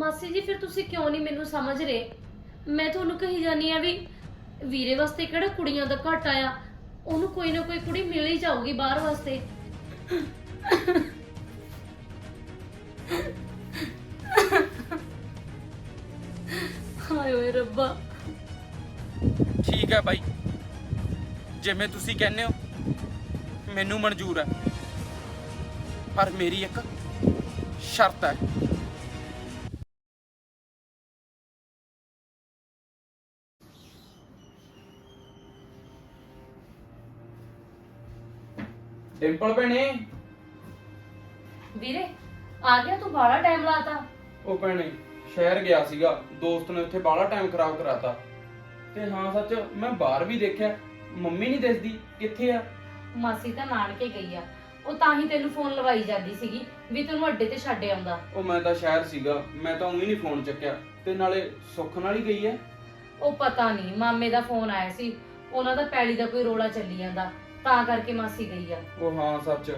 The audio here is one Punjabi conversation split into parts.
ਮਾਸੀ ਜੀ, ਫਿਰ ਤੁਸੀਂ ਕਿਉਂ ਨਹੀਂ ਮੈਨੂੰ ਸਮਝ ਰਹੇ? ਮੈਂ ਤੁਹਾਨੂੰ ਕਹੀ ਜਾਨੀ ਆ ਵੀ ਵੀਰੇ ਵਾਸਤੇ ਕਿਹੜਾ ਕੁੜੀਆਂ ਦਾ ਘਟ ਆਇਆ? ਉਹਨੂੰ ਕੋਈ ਨਾ ਕੋਈ ਕੁੜੀ ਮਿਲ ਹੀ ਜਾਊਗੀ ਬਾਹਰ ਵਾਸਤੇ। ਹਾਏ ਓਏ ਰੱਬਾ। ਠੀਕ ਹੈ ਬਾਈ। ਜਿਵੇਂ ਤੁਸੀਂ ਕਹਿੰਦੇ ਹੋ, ਮੈਨੂੰ ਮਨਜ਼ੂਰ ਹੈ। ਪਰ ਮੇਰੀ ਇੱਕ ਸ਼ਰਤ ਹੈ। ਡਿੰਪਲ ਭੈਣੇ। ਵੀਰੇ ਆ ਗਿਆ ਤੂੰ ਬਾਹਲਾ ਟਾਈਮ ਲਾਤਾ। ਉਹ ਭੈਣੇ ਸ਼ਹਿਰ ਗਿਆ ਸੀਗਾ। ਦੋਸਤ ਨੇ ਉੱਥੇ ਬਾਹਲਾ ਟਾਈਮ ਖਰਾਬ ਕਰਾਤਾ। ਤੇ ਹਾਂ ਸੱਚ ਮੈਂ ਬਾਹਰ ਵੀ ਦੇਖਿਆ। ਮੰਮੀ ਨਹੀਂ ਦਿਸਦੀ। ਕਿੱਥੇ ਆ? ਮਾਸੀ ਤਾਂ ਨਾਨਕੇ ਗਈ ਆ। ਉਹ ਤਾਂ ਹੀ ਤੈਨੂੰ ਫੋਨ ਲਵਾਈ ਜਾਂਦੀ ਸੀਗੀ ਵੀ ਤੈਨੂੰ ਅੱਡੇ ਤੇ ਛੱਡ ਆਉਂਦਾ। ਉਹ ਮੈਂ ਤਾਂ ਸ਼ਹਿਰ ਸੀਗਾ। ਮੈਂ ਤਾਂ ਉਹੀ ਨਹੀਂ ਫੋਨ ਚੱਕਿਆ। ਤੇ ਨਾਲੇ ਸੁੱਖ ਨਾਲ ਹੀ ਗਈ ਹੈ ਉਹ ਪਤਾ ਨਹੀਂ ਮਾਮੇ ਦਾ ਫੋਨ ਆਇਆ ਸੀ। ਉਹਨਾਂ ਦਾ ਪੈਲੀ ਦਾ ਕੋਈ ਰੋਲਾ ਚੱਲੀ ਜਾਂਦਾ। ਤਾਂ ਕਰਕੇ ਮਾਸੀ ਗਈ ਆ। ਉਹ ਹਾਂ ਸੱਚ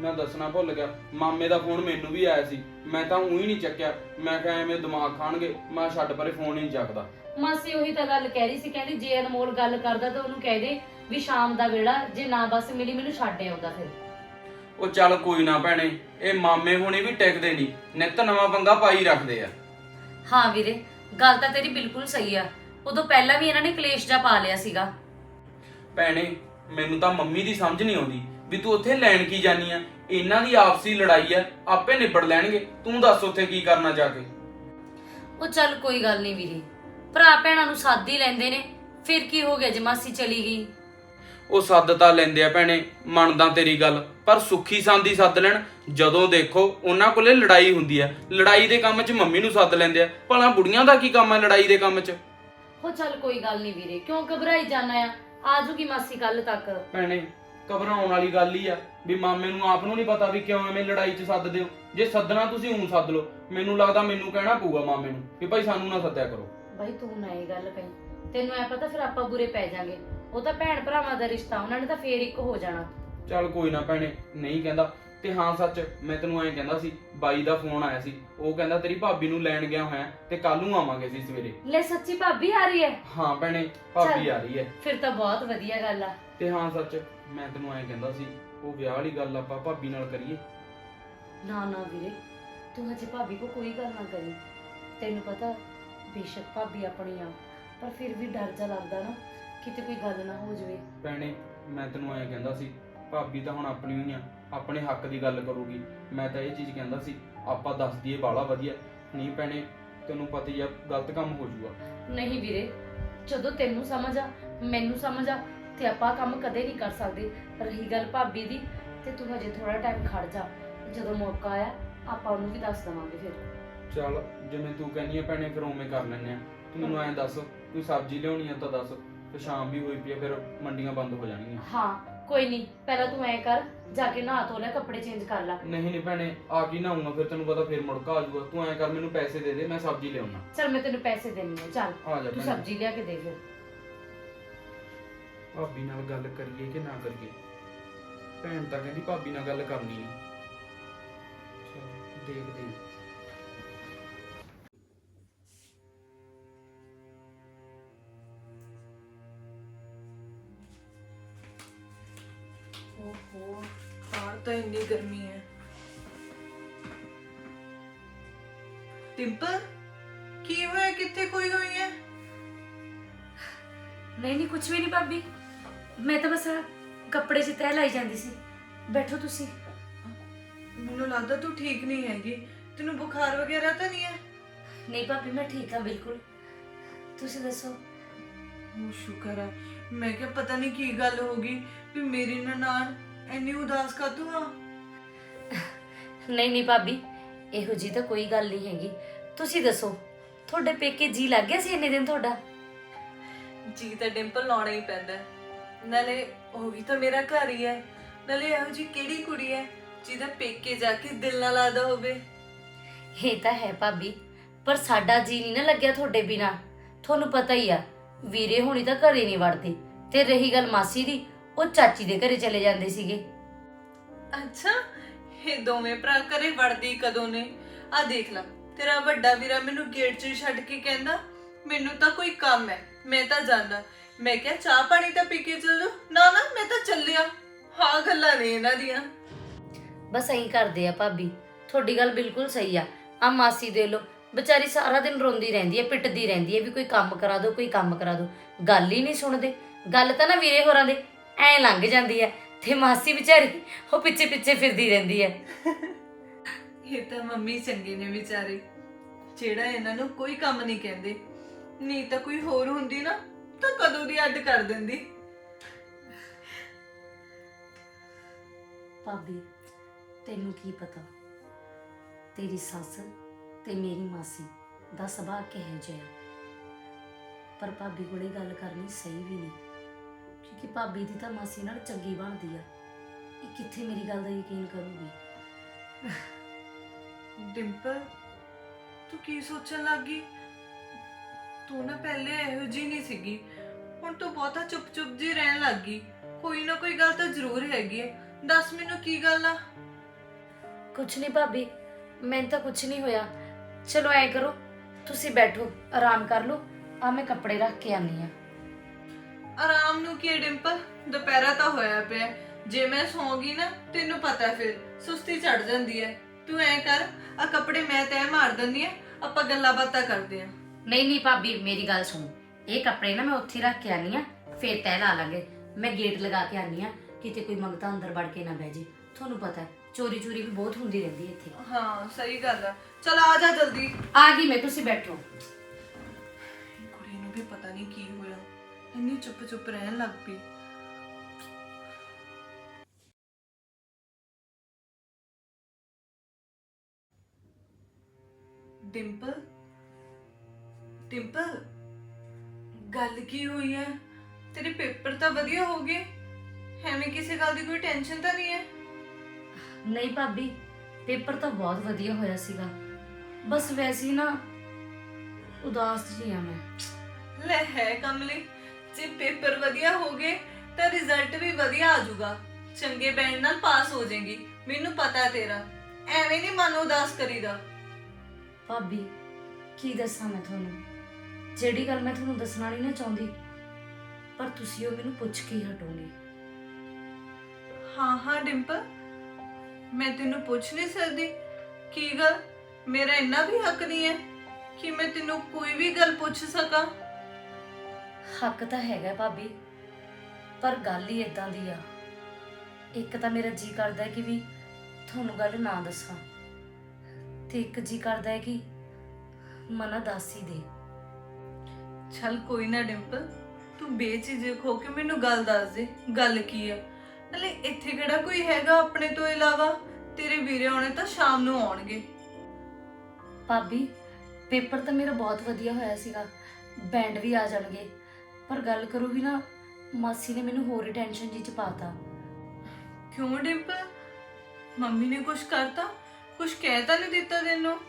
ਮੈਂ ਦੱਸਣਾ ਭੁੱਲ ਗਿਆ। ਮਾਮੇ ਦਾ ਫੋਨ ਮੈਨੂੰ ਵੀ ਆਇਆ ਸੀ। ਮੈਂ ਤਾਂ ਉਹੀ ਨਹੀਂ ਚੱਕਿਆ। ਮੈਂ ਕਿਹਾ ਐਵੇਂ ਦਿਮਾਗ ਖਾਣਗੇ ਮੈਂ ਛੱਡ ਪਰੇ ਫੋਨ ਹੀ ਨਹੀਂ ਚੱਕਦਾ। ਮਾਸੀ ਉਹੀ ਤਾਂ ਗੱਲ ਕਹਿ ਰਹੀ ਸੀ ਕਹਿੰਦੀ ਜੇ ਅਨਮੋਲ ਗੱਲ ਕਰਦਾ ਤਾਂ ਉਹਨੂੰ ਕਹਿ ਦੇ ਵੀ ਸ਼ਾਮ ਦਾ ਵੇਲਾ ਜੇ ਨਾ ਬੱਸ ਮਿਲੀ ਮੈਨੂੰ ਛੱਡ ਆਉਂਦਾ ਫਿਰ। ਉਹ ਚੱਲ ਕੋਈ ਨਾ ਭੈਣੇ ਇਹ ਮਾਮੇ ਹੁਣੇ ਵੀ ਟਿਕਦੇ ਨਹੀਂ ਨਿੱਤ ਨਵਾਂ ਪੰਗਾ ਪਾਈ ਰੱਖਦੇ ਆ। ਹਾਂ ਵੀਰੇ ਗੱਲ ਤਾਂ ਤੇਰੀ ਬਿਲਕੁਲ ਸਹੀ ਆ। ਉਦੋਂ ਪਹਿਲਾਂ ਵੀ ਇਹਨਾਂ ਨੇ ਕਲੇਸ਼ ਜਾ ਪਾ ਲਿਆ ਸੀਗਾ। ਭੈਣੇ ਮੈਨੂੰ ਤਾਂ ਮੰਮੀ ਦੀ ਸਮਝ ਨਹੀਂ ਆਉਂਦੀ ਵੀ ਤੂੰ ਉੱਥੇ ਲੈਣ ਕੀ ਜਾਨੀ ਆ? ਇਹਨਾਂ ਦੀ ਆਪਸੀ ਲੜਾਈ ਆ ਆਪੇ ਨਿਬੜ ਲੈਣਗੇ। ਤੂੰ ਦੱਸ ਉੱਥੇ ਕੀ ਕਰਨਾ ਜਾ ਕੇ? ਉਹ ਚੱਲ ਕੋਈ ਗੱਲ ਨਹੀਂ ਵੀਰੇ। ਭਰਾ ਭੈਣਾਂ ਨੂੰ ਸਾਥ ਹੀ ਲੈਂਦੇ ਨੇ। ਫਿਰ ਕੀ ਹੋ ਗਿਆ ਜੇ ਮਾਸੀ ਚਲੀ ਗਈ? ਉਹ ਸੱਦ ਤਾਂ ਲੈਂਦੇ ਆ ਭੈਣੇ ਮੰਨਦਾ ਤੇਰੀ ਗੱਲ ਪਰ ਸੁੱਖੀ ਸੰਦੀ ਸੱਦ ਲੈਣ। ਜਦੋਂ ਦੇਖੋ ਉਹਨਾਂ ਕੋਲੇ ਲੜਾਈ ਹੁੰਦੀ ਆ। ਲੜਾਈ ਦੇ ਕੰਮ 'ਚ ਮੰਮੀ ਨੂੰ ਸੱਦ ਲੈਂਦੇ ਆ। ਭਲਾ ਬੁੜੀਆਂ ਦਾ ਕੀ ਕੰਮ ਆ ਲੜਾਈ ਦੇ ਕੰਮ 'ਚ? ਉਹ ਚੱਲ ਕੋਈ ਗੱਲ ਨਹੀਂ ਵੀਰੇ ਕਿਉਂ ਘਬਰਾਈ ਜਾਣਾ ਆ? ਆਜੂਗੀ ਮਾਸੀ ਕੱਲ ਤੱਕ। ਭੈਣੇ ਘਬਰਾਉਣ ਵਾਲੀ ਗੱਲ ਹੀ ਆ ਵੀ ਮਾਮੇ ਨੂੰ ਆਪ ਨੂੰ ਨਹੀਂ ਪਤਾ ਵੀ ਕਿਉਂ ਐਵੇਂ ਲੜਾਈ 'ਚ ਸੱਦਦੇ ਹੋ। ਜੇ ਸੱਦਣਾ ਤੁਸੀਂ ਹੁਣ ਸੱਦ ਲਓ। ਮੈਨੂੰ ਲੱਗਦਾ ਮੈਨੂੰ ਕਹਿਣਾ ਪਊਗਾ ਮਾਮੇ ਨੂੰ ਵੀ ਭਾਈ ਸਾਨੂੰ ਨਾ ਸੱਦਿਆ ਕਰੋ। ਬਾਈ ਤੂੰ ਨਾ ਇਹ ਗੱਲ ਕਹੀਂ। ਤੈਨੂੰ ਐ ਪਤਾ ਫਿਰ ਆਪਾਂ ਬੁਰੇ ਪੈ ਜਾਾਂਗੇ। ਉਹ ਤਾਂ ਭੈਣ ਭਰਾਵਾਂ ਦਾ ਰਿਸ਼ਤਾ ਉਹਨਾਂ ਨੇ ਤਾਂ ਫੇਰ ਇੱਕ ਹੋ ਜਾਣਾ। ਚੱਲ ਕੋਈ ਨਾ ਭੈਣੇ ਨਹੀਂ ਕਹਿੰਦਾ। ਤੇ ਹਾਂ ਸੱਚ ਮੈਂ ਤੈਨੂੰ ਐਂ ਕਹਿੰਦਾ ਸੀ ਬਾਈ ਦਾ ਫੋਨ ਆਇਆ ਸੀ। ਉਹ ਕਹਿੰਦਾ ਤੇਰੀ ਭਾਬੀ ਨੂੰ ਲੈਣ ਗਿਆ ਹੋਇਆ ਤੇ ਕੱਲ ਨੂੰ ਆਵਾਂਗੇ ਸੀ ਸਵੇਰੇ। ਲੈ ਸੱਚੀ ਭਾਬੀ ਆ ਰਹੀ ਹੈ? ਹਾਂ ਭੈਣੇ ਭਾਬੀ। ਆ ਰਹੀ ਹੈ। ਫਿਰ ਤਾਂ ਬਹੁਤ ਵਧੀਆ ਗੱਲ ਆ। ਤੇ ਹਾਂ ਸੱਚ ਮੈਂ ਤੈਨੂੰ ਐਂ ਕਹਿੰਦਾ ਸੀ ਉਹ ਵਿਆਹ ਵਾਲੀ ਗੱਲ ਆਪਾਂ ਭਾਬੀ ਨਾਲ ਕਰੀਏ। ਨਾ ਨਾ ਵੀਰੇ ਤੂੰ ਹਜੇ ਭਾਬੀ ਕੋ ਕੋਈ ਗੱਲ ਨਾ ਕਰੀ। ਤੈਨੂੰ ਪਤਾ ਬੇਸ਼ੱਕ ਭਾਬੀ ਆਪਣੀ ਆ ਪਰ ਫਿਰ ਵੀ ਡਰ ਜਾ ਲੱਗਦਾ ਨਾ ਕਿਤੇ ਕੋਈ ਗੱਲ ਨਾ ਹੋ ਜਾਵੇ। ਭੈਣੇ ਮੈਂ ਤੈਨੂੰ ਐਂ ਕਹਿੰਦਾ ਸੀ ਭਾਬੀ ਤਾਂ ਹੁਣ ਆਪਣੀ ਹੋਈ ਆ। ਆਪਣੇ ਹੱਕ ਦੀ ਗੱਲ ਕਰੂਗੀ। ਮੈਂ ਤਾਂ ਇਹ ਚੀਜ਼ ਕਹਿੰਦਾ ਸੀ ਆਪਾਂ ਦੱਸ ਦਈਏ ਬਾਲਾ ਵਧੀਆ। ਨਹੀਂ ਭੈਣੇ ਤੈਨੂੰ ਪਤਾ ਹੀ ਆ ਗਲਤ ਕੰਮ ਹੋ ਜਾਊਗਾ ਨਹੀਂ ਵੀਰੇ ਜਦੋਂ ਤੈਨੂੰ ਸਮਝ ਆ ਮੈਨੂੰ ਸਮਝ ਆ ਤੇ ਆਪਾਂ ਕੰਮ ਕਦੇ ਨਹੀਂ ਕਰ ਸਕਦੇ। ਰਹੀ ਗੱਲ ਭਾਬੀ ਦੀ ਤੇ ਤੂੰ ਹਜੇ ਥੋੜਾ ਟਾਈਮ ਖੜ ਜਾ। ਜਦੋਂ ਮੌਕਾ ਆਇਆ ਆਪਾਂ ਉਹਨੂੰ ਵੀ ਦੱਸ ਦਵਾਂਗੇ ਫਿਰ। ਚੱਲ ਜਿਵੇਂ ਤੂੰ ਕਹਿੰਦੀ ਆ ਭੈਣੇ ਫਿਰ ਉਵੇਂ ਕਰ ਲੈਨੇ ਆ। ਤੂੰ ਮੈਨੂੰ ਐਂ ਦੱਸ ਕੋਈ ਸਬਜ਼ੀ ਲਿਆਉਣੀ ਆ ਤਾਂ ਦੱਸ। ਤੇ ਸ਼ਾਮ ਵੀ ਹੋਈ ਪਈ ਆ ਫਿਰ ਮੰਡੀਆਂ ਬੰਦ ਹੋ ਜਾਣਗੀਆਂ। ਹਾਂ ਕੋਈ ਨਹੀਂ ਪਹਿਲਾਂ ਤੂੰ ਐ ਕਰ ਜਾ ਕੇ ਨਹਾ ਧੋ ਲੈ ਕੱਪੜੇ ਚੇਂਜ ਕਰ ਲੈ। ਨਹੀਂ ਨਹੀਂ ਭੈਣੇ ਆ ਕੀ ਨਾ ਫਿਰ ਤੈਨੂੰ ਪਤਾ ਫਿਰ ਮੁੜਕਾ ਆ ਜਾਊਗਾ। ਤੂੰ ਐਂ ਕਰ ਮੈਨੂੰ ਪੈਸੇ ਦੇ ਦੇ ਮੈਂ ਸਬਜ਼ੀ ਲਿਆਉਣਾ ਚਲ ਮੈਂ ਤੈਨੂੰ ਪੈਸੇ ਦੇਣੀ ਆ। ਚੱਲ ਆ ਜਾ ਤੂੰ ਭੈਣੇ। ਸਬਜ਼ੀ ਲਿਆ ਕੇ ਦੇ ਫਿਰ। ਭਾਬੀ ਨਾਲ ਗੱਲ ਕਰੀਏ ਕਿ ਨਾ ਕਰੀਏ? ਭੈਣ ਤਾਂ ਕਹਿੰਦੀ ਭਾਬੀ ਨਾਲ ਗੱਲ ਕਰਨੀ ਨਹੀਂ ਚਲ ਦੇਖਦੇ ਹਾਂ ਓਹੋ ਬਾਹਰ ਤਾਂ ਇੰਨੀ ਗਰਮੀ ਹੈ। ਟਿੰਪਲ ਕੀ ਹੋਇਆ? ਕਿੱਥੇ ਕੋਈ ਹੋਈ ਹੈ? ਨਹੀਂ ਨਹੀਂ ਕੁਝ ਵੀ ਨਹੀਂ ਭਾਬੀ। ਮੈਂ ਤਾਂ ਬਸ ਆਹ ਕੱਪੜੇ 'ਚ ਤਹਿ ਲਾਈ ਜਾਂਦੀ ਸੀ। ਬੈਠੋ ਤੁਸੀਂ। ਮੈਨੂੰ ਲੱਗਦਾ ਤੂੰ ਠੀਕ ਨਹੀਂ ਹੈਗੀ। ਤੈਨੂੰ ਬੁਖਾਰ ਵਗੈਰਾ ਤਾਂ ਨਹੀਂ ਹੈ? ਨਹੀਂ ਭਾਬੀ ਮੈਂ ਠੀਕ ਹਾਂ ਬਿਲਕੁਲ। ਤੁਸੀਂ ਦੱਸੋ। ਉਹ ਸ਼ੁਕਰ ਹੈ। ਮੈਂ ਕਿਹਾ ਪਤਾ ਨਹੀਂ ਕੀ ਗੱਲ ਹੋ ਗਈ ਵੀ ਮੇਰੀ ਨਨਾਣ ਇੰਨੀ ਉਦਾਸ ਕਾਤੋਂ ਆ? ਨਹੀਂ ਨਹੀਂ ਭਾਬੀ ਇਹੋ ਜੀ ਤਾਂ ਕੋਈ ਗੱਲ ਨਹੀਂ ਹੈਗੀ। ਤੁਸੀਂ ਦੱਸੋ ਤੁਹਾਡੇ ਪੇਕੇ ਜੀ ਲੱਗ ਗਿਆ ਸੀ ਇੰਨੇ ਦਿਨ ਤੁਹਾਡਾ? ਜੀ ਤਾਂ ਡਿੰਪਲ ਲਾਉਣਾ ਹੀ ਪੈਂਦਾ ਹੈ। ਨਾਲੇ ਉਹ ਵੀ ਤਾਂ ਮੇਰਾ ਘਰ ਹੀ ਹੈ। ਨਾਲੇ ਇਹੋ ਜੀ ਕਿਹੜੀ ਕੁੜੀ ਹੈ ਜਿਹਦਾ ਪੇਕੇ ਜਾ ਕੇ ਦਿਲ ਨਾ ਲੱਗਦਾ ਹੋਵੇ? ਇਹ ਤਾਂ ਹੈ ਭਾਬੀ ਪਰ ਸਾਡਾ ਜੀ ਨਹੀਂ ਨਾ ਲੱਗਿਆ ਤੁਹਾਡੇ ਬਿਨਾ। ਤੁਹਾਨੂੰ ਪਤਾ ਹੀ ਆ ਵੀਰੇ ਹੁਣੀ ਤਾਂ ਘਰੇ ਨਹੀਂ ਵੜਦੇ ਤੇ ਰਹੀ ਗੱਲ ਮਾਸੀ ਦੀ ਉਹ ਚਾਚੀ ਦੇ ਘਰੇ ਚਲੇ ਜਾਂਦੇ ਸੀਗੇ। ਅੱਛਾ ਇਹ ਦੋਵੇਂ ਭਰਾ ਘਰੇ ਵੜਦੇ ਕਦੋਂ ਨੇ? ਆ ਦੇਖ ਲੈ ਤੇਰਾ ਵੱਡਾ ਵੀਰਾ ਮੈਨੂੰ ਗੇਟ 'ਚ ਹੀ ਛੱਡ ਕੇ ਕਹਿੰਦਾ ਮੈਨੂੰ ਤਾਂ ਕੋਈ ਕੰਮ ਹੈ ਮੈਂ ਤਾਂ ਜਾਣਾ ਮੈਂ ਕਿਹਾ ਚਾਹ ਪਾਣੀ ਤਾਂ ਪੀ ਕੇ ਚੱਲੋ। ਨਾ ਨਾ ਮੈਂ ਤਾਂ ਚੱਲਿਆ। ਹਾਂ ਗੱਲਾਂ ਨੇ ਇਹਨਾਂ ਦੀਆਂ। ਬਸ ਐਂ ਕਰਦੇ ਆ ਭਾਬੀ ਤੁਹਾਡੀ ਗੱਲ ਬਿਲਕੁਲ ਸਹੀ ਆ। ਆ ਮਾਸੀ ਦੇ ਲੋ ਵਿਚਾਰੀ ਸਾਰਾ ਦਿਨ ਰੋਂਦੀ ਰਹਿੰਦੀ ਹੈ ਪਿੱਟਦੀ ਰਹਿੰਦੀ ਹੈ ਵੀ ਕੋਈ ਕੰਮ ਕਰਾ ਦਿਓ ਕੋਈ ਕੰਮ ਕਰਾ ਦਿਓ। ਗੱਲ ਹੀ ਨਹੀਂ ਸੁਣਦੇ। ਗੱਲ ਤਾਂ ਨਾ ਵੀਰੇ ਹੋਰਾਂ ਦੇ ਐ ਲੰਘ ਜਾਂਦੀ ਹੈ। ਤੇ ਮਾਸੀ ਵਿਚਾਰੀ ਉਹ ਪਿੱਛੇ ਪਿੱਛੇ ਫਿਰਦੀ ਰਹਿੰਦੀ ਹੈ। ਇਹ ਤਾਂ ਮੰਮੀ ਚੰਗੇ ਨੇ ਵਿਚਾਰੇ। ਜਿਹੜਾ ਇਹਨਾਂ ਨੂੰ ਕੋਈ ਕੰਮ ਨਹੀਂ ਕਹਿੰਦੇ ਨਹੀਂ ਤਾਂ ਕੋਈ ਹੋਰ ਹੁੰਦੀ ਨਾ ਤਾਂ ਕਦੋਂ ਦੀ ਅੱਡ ਕਰ ਦਿੰਦੀ? ਭਾਬੀ ਤੈਨੂੰ ਕੀ ਪਤਾ? ਤੇਰੀ ਸੱਸ ਤੇ ਮੇਰੀ ਮਾਸੀ ਦਾ ਸੁਭਾਅ ਕਿਹੋ ਜਿਹਾ। ਪਰ ਭਾਬੀ ਕੋਲੇ ਗੱਲ ਕਰਨੀ ਸਹੀ ਵੀ ਨਹੀਂ ਕਿਉਂਕਿ ਭਾਬੀ ਦੀ ਤਾਂ ਮਾਸੀ ਨਾਲ ਚੰਗੀ ਬਣਦੀ ਆ। ਇਹ ਕਿੱਥੇ ਮੇਰੀ ਗੱਲ ਦਾ ਯਕੀਨ ਕਰੂਗੀ? ਡਿੰਪਲ ਤੂੰ ਕੀ ਸੋਚਣ ਲੱਗੀ ਤੂੰ ਨਾ ਪਹਿਲੇ ਇਹੋ ਜੀ ਨਹੀਂ ਸੀਗੀ। ਹੁਣ ਤੂੰ ਬਹੁਤਾ ਚੁੱਪ-ਚੁੱਪ ਜੀ ਰਹਿਣ ਲੱਗੀ ਕੋਈ ਨਾ ਕੋਈ ਗੱਲ ਤਾਂ ਜ਼ਰੂਰ ਹੈਗੀ ਹੈ ਦੱਸ ਮੈਨੂੰ ਕੀ ਗੱਲ ਆ? ਕੁਛ ਨਹੀਂ ਭਾਬੀ ਮੈਨੂੰ ਤਾਂ ਕੁਛ ਨਹੀਂ ਹੋਇਆ। ਚਲੋ ਐ ਕਰੋ ਤੁਸੀਂ ਬੈਠੋ ਆਰਾਮ ਕਰ ਲਓ ਆ ਮੈਂ ਕੱਪੜੇ ਰੱਖ ਕੇ ਆਨੀ ਆ। ਆਰਾਮ ਨੂੰ ਕੀ ਹੈ ਡਿੰਪਲ? ਦੁਪਹਿਰਾ ਤਾਂ ਹੋਇਆ ਪਿਆ ਹੈ। ਜੇ ਮੈਂ ਸੌਂਗੀ ਨਾ ਤੈਨੂੰ ਪਤਾ ਹੈ ਫਿਰ ਸੁਸਤੀ ਚੜ ਜਾਂਦੀ ਹੈ। ਤੂੰ ਐ ਕਰ ਆ ਕੱਪੜੇ ਮੈਂ ਤੈਅ ਮਾਰ ਦਿੰਦੀ ਆ ਆਪਾਂ ਗੱਲਾਂ ਬਾਤਾਂ ਕਰਦੇ ਆ ਨਹੀਂ ਨਹੀਂ ਭਾਬੀ ਮੇਰੀ ਗੱਲ ਸੁਣੋ। ਇਹ ਕੱਪੜੇ ਨਾ ਮੈਂ ਉੱਥੇ ਹੀ ਰੱਖ ਕੇ ਆਨੀ ਆ ਫੇਰ ਤੈ ਲਾ ਲਾਂਗੇ। ਮੈਂ ਗੇਟ ਲਗਾ ਕੇ ਆਨੀ ਆ ਕਿਤੇ ਕੋਈ ਮੰਗਤਾ ਅੰਦਰ ਵੜ ਕੇ ਨਾ ਬਹਿ ਜੇ। ਤੁਹਾਨੂੰ ਪਤਾ ਹੈ ਚੋਰੀ ਚੋਰੀ ਵੀ ਬਹੁਤ ਹੁੰਦੀ ਰਹਿੰਦੀ ਹੈ ਇੱਥੇ। ਹਾਂ ਸਹੀ ਗੱਲ ਆ। ਚਲ ਆ ਜਾ ਜਲਦੀ। ਆ ਗਈ ਮੈਂ ਤੁਸੀਂ ਬੈਠੋ। ਕੁੜੀ ਨੂੰ ਵੀ ਪਤਾ ਨਹੀਂ ਕੀ ਹੋਇਆ। ਇੰਨੀ ਚੁੱਪ ਚੁੱਪ ਰਹਿਣ ਲੱਗ ਪਈ। ਡਿੰਪਲ? ਡਿੰਪਲ? ਗੱਲ ਕੀ ਹੋਈ ਹੈ? ਤੇਰੇ ਪੇਪਰ ਤਾਂ ਵਧੀਆ ਹੋ ਗਏ। ਐਵੇਂ ਕਿਸੇ ਗੱਲ ਦੀ ਕੋਈ ਟੈਨਸ਼ਨ ਤਾਂ ਨਹੀਂ ਹੈ? ਨਹੀਂ ਭਾਬੀ ਪੇਪਰ ਤਾਂ ਬਹੁਤ ਵਧੀਆ ਹੋਇਆ ਸੀਗਾ। ਬਸ ਵੈਸੇ ਹੀ ਨਾ ਉਦਾਸ ਜੀ ਆ ਮੈਂ। ਲੈ ਹੈ ਕਮਲੀ ਜੇ ਪੇਪਰ ਵਧੀਆ ਹੋ ਗਏ ਤਾਂ ਰਿਜ਼ਲਟ ਵੀ ਵਧੀਆ ਆ ਜਾਊਗਾ। ਚੰਗੇ ਬੈਂਡ ਨਾਲ ਪਾਸ ਹੋ ਜਾਏਗੀ ਮੈਨੂੰ ਪਤਾ ਤੇਰਾ। ਐਵੇਂ ਨਹੀਂ ਮਨ ਉਦਾਸ ਕਰੀਦਾ। ਭਾਬੀ ਕੀ ਦੱਸਾਂ ਮੈਂ ਤੁਹਾਨੂੰ? ਜਿਹੜੀ ਗੱਲ ਮੈਂ ਤੁਹਾਨੂੰ ਦੱਸਣਾ ਨਹੀਂ ਨਾ ਚਾਹੁੰਦੀ ਪਰ ਤੁਸੀਂ ਉਹ ਮੈਨੂੰ ਪੁੱਛ ਕੇ ਹੀ ਹਟੋਗੇ। ਹਾਂ ਹਾਂ ਡਿੰਪਲ। ਮੈਂ ਤੈਨੂੰ ਪੁੱਛ ਨਹੀਂ ਸਕਦੀ। ਕੀ ਗੱਲ? ਮੇਰਾ ਇੰਨਾ ਵੀ ਹੱਕ ਨਹੀਂ ਹੈ ਕਿ ਮੈਂ ਤੈਨੂੰ ਕੋਈ ਵੀ ਗੱਲ ਪੁੱਛ ਸਕਾਂ। ਹੱਕ ਤਾਂ ਹੈਗਾ ਭਾਬੀ ਪਰ ਗੱਲ ਹੀ ਇਦਾਂ ਦੀ ਆ। ਇੱਕ ਤਾਂ ਮੇਰਾ ਜੀ ਕਰਦਾ ਹੈ ਕਿ ਵੀ ਤੁਹਾਨੂੰ ਗੱਲ ਨਾ ਦੱਸਾਂ ਤੇ ਇੱਕ ਜੀ ਕਰਦਾ ਹੈ ਕਿ ਮਨਾ ਦੱਸ ਹੀ ਦੇ। ਚੱਲ ਕੋਈ ਨਾ ਡਿੰਪਲ ਤੂੰ ਬੇਝਿਜਕ ਹੋ ਕੇ ਮੈਨੂੰ ਗੱਲ ਦੱਸ ਦੇ ਗੱਲ ਕੀ ਆ? ਨਾਲੇ ਇੱਥੇ ਕਿਹੜਾ ਕੋਈ ਹੈਗਾ ਆਪਣੇ ਤੋਂ ਇਲਾਵਾ? ਤੇਰੇ ਵੀਰੇ ਆਉਣੇ ਤਾਂ ਸ਼ਾਮ ਨੂੰ ਆਉਣਗੇ। ਭਾਬੀ ਪੇਪਰ ਤਾਂ ਮੇਰਾ ਬਹੁਤ ਵਧੀਆ ਹੋਇਆ ਸੀਗਾ। ਬੈਂਡ ਵੀ ਆ ਜਾਣਗੇ। ਪਰ ਗੱਲ ਕਰੂ ਵੀ ਨਾ ਮਾਸੀ ਨੇ ਮੈਨੂੰ ਹੋਰ ਹੀ ਟੈਨਸ਼ਨ ਜੀ ਚ ਪਾਤਾ। ਕਿਉਂ ਡਿੰਪਲ? ਮੰਮੀ ਨੇ ਕੁਝ ਕਰਤਾ? ਕੁਝ ਕਹਿ ਤਾਂ ਨਹੀਂ ਦਿੱਤਾ ਤੈਨੂੰ?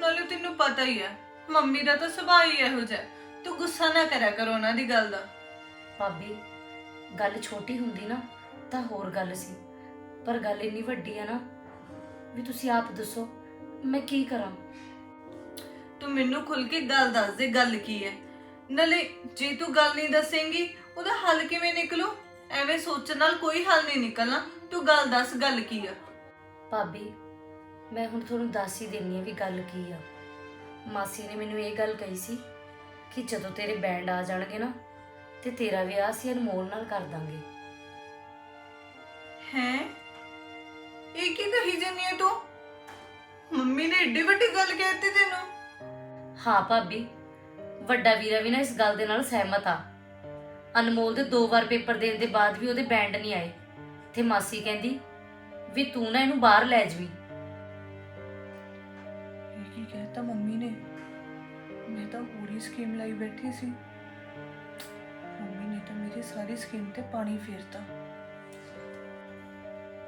ਨਾਲੇ ਤੈਨੂੰ ਪਤਾ ਹੀ ਆ ਮੰਮੀ ਦਾ ਤਾਂ ਸੁਭਾਅ ਹੀ ਇਹੋ ਜਿਹਾ। ਹੈ। ਤੂੰ ਗੁੱਸਾ ਨਾ ਕਰਿਆ ਕਰ ਉਹਨਾਂ ਦੀ ਗੱਲ ਦਾ। ਭਾਬੀ ਗੱਲ ਛੋਟੀ ਹੁੰਦੀ ਨਾ ਤਾਂ ਹੋਰ ਗੱਲ ਸੀ। ਪਰ ਗੱਲ ਇੰਨੀ ਵੱਡੀ ਆ ਨਾ ਵੀ ਤੁਸੀਂ ਆਪ ਦੱਸੋ ਮੈਂ ਕੀ ਕਰਾਂ? ਤੂੰ ਮੈਨੂੰ ਖੁੱਲ ਕੇ ਗੱਲ ਦੱਸ ਦੇ ਗੱਲ ਕੀ ਹੈ? ਨਾਲੇ ਜੇ ਤੂੰ ਗੱਲ ਨਹੀਂ ਦੱਸੇਂਗੀ ਉਹਦਾ ਹੱਲ ਕਿਵੇਂ ਨਿਕਲੂ? ਐਵੇਂ ਸੋਚਣ ਨਾਲ ਕੋਈ ਹੱਲ ਨਹੀਂ ਨਿਕਲਣਾ। ਤੂੰ ਗੱਲ ਦੱਸ ਗੱਲ ਕੀ ਆ? ਭਾਬੀ ਮੈਂ ਹੁਣ ਤੁਹਾਨੂੰ ਦੱਸ ਹੀ ਦਿੰਨੀ ਆ ਵੀ ਗੱਲ ਕੀ ਆ। ਮਾਸੀ ਨੇ ਮੈਨੂੰ ਇਹ ਗੱਲ ਕਹੀ ਸੀ ਕਿ ਜਦੋਂ ਤੇਰੇ ਬੈਂਡ ਆ ਜਾਣਗੇ ਨਾ ਤੇ ਤੇਰਾ ਵਿਆਹ ਅਸੀਂ ਅਨਮੋਲ ਨਾਲ ਕਰ ਦਾਂਗੇ। ਹੈ? ਇਹ ਕੀ ਕਹੀ ਜੰਨੀ ਹੈ ਤੂੰ? ਮੰਮੀ ਨੇ ਏਡੀ ਵੱਡੀ ਗੱਲ ਕਹਿਤੀ ਤੈਨੂੰ। ਹਾਂ ਭਾਬੀ ਵੱਡਾ ਵੀਰਾ ਵੀ ਨਾ ਇਸ ਗੱਲ ਦੇ ਨਾਲ ਸਹਿਮਤ ਆ। ਅਨਮੋਲ ਦੇ ਦੋ ਵਾਰ ਪੇਪਰ ਦੇਣ ਦੇ ਬਾਅਦ ਵੀ ਉਹਦੇ ਬੈਂਡ ਨਹੀਂ ਆਏ। ਤੇ ਮਾਸੀ ਕਹਿੰਦੀ ਵੀ ਤੂੰ ਨਾ ਇਹਨੂੰ ਬਾਹਰ ਲੈ ਜਵੀਂ। ਇਹ ਕੀ ਕਹਿਤਾ ਮੰਮੀ ਨੇ? ਮੈਂ ਤਾਂ ਪੂਰੀ ਸਕੀਮ ਲਈ ਬੈਠੀ ਸੀ। ਮੰਮੀ ਨੇ ਤਾਂ ਮੇਰੀ ਸਾਰੀ ਸਕੀਮ ਤੇ ਪਾਣੀ ਫੇਰਤਾ।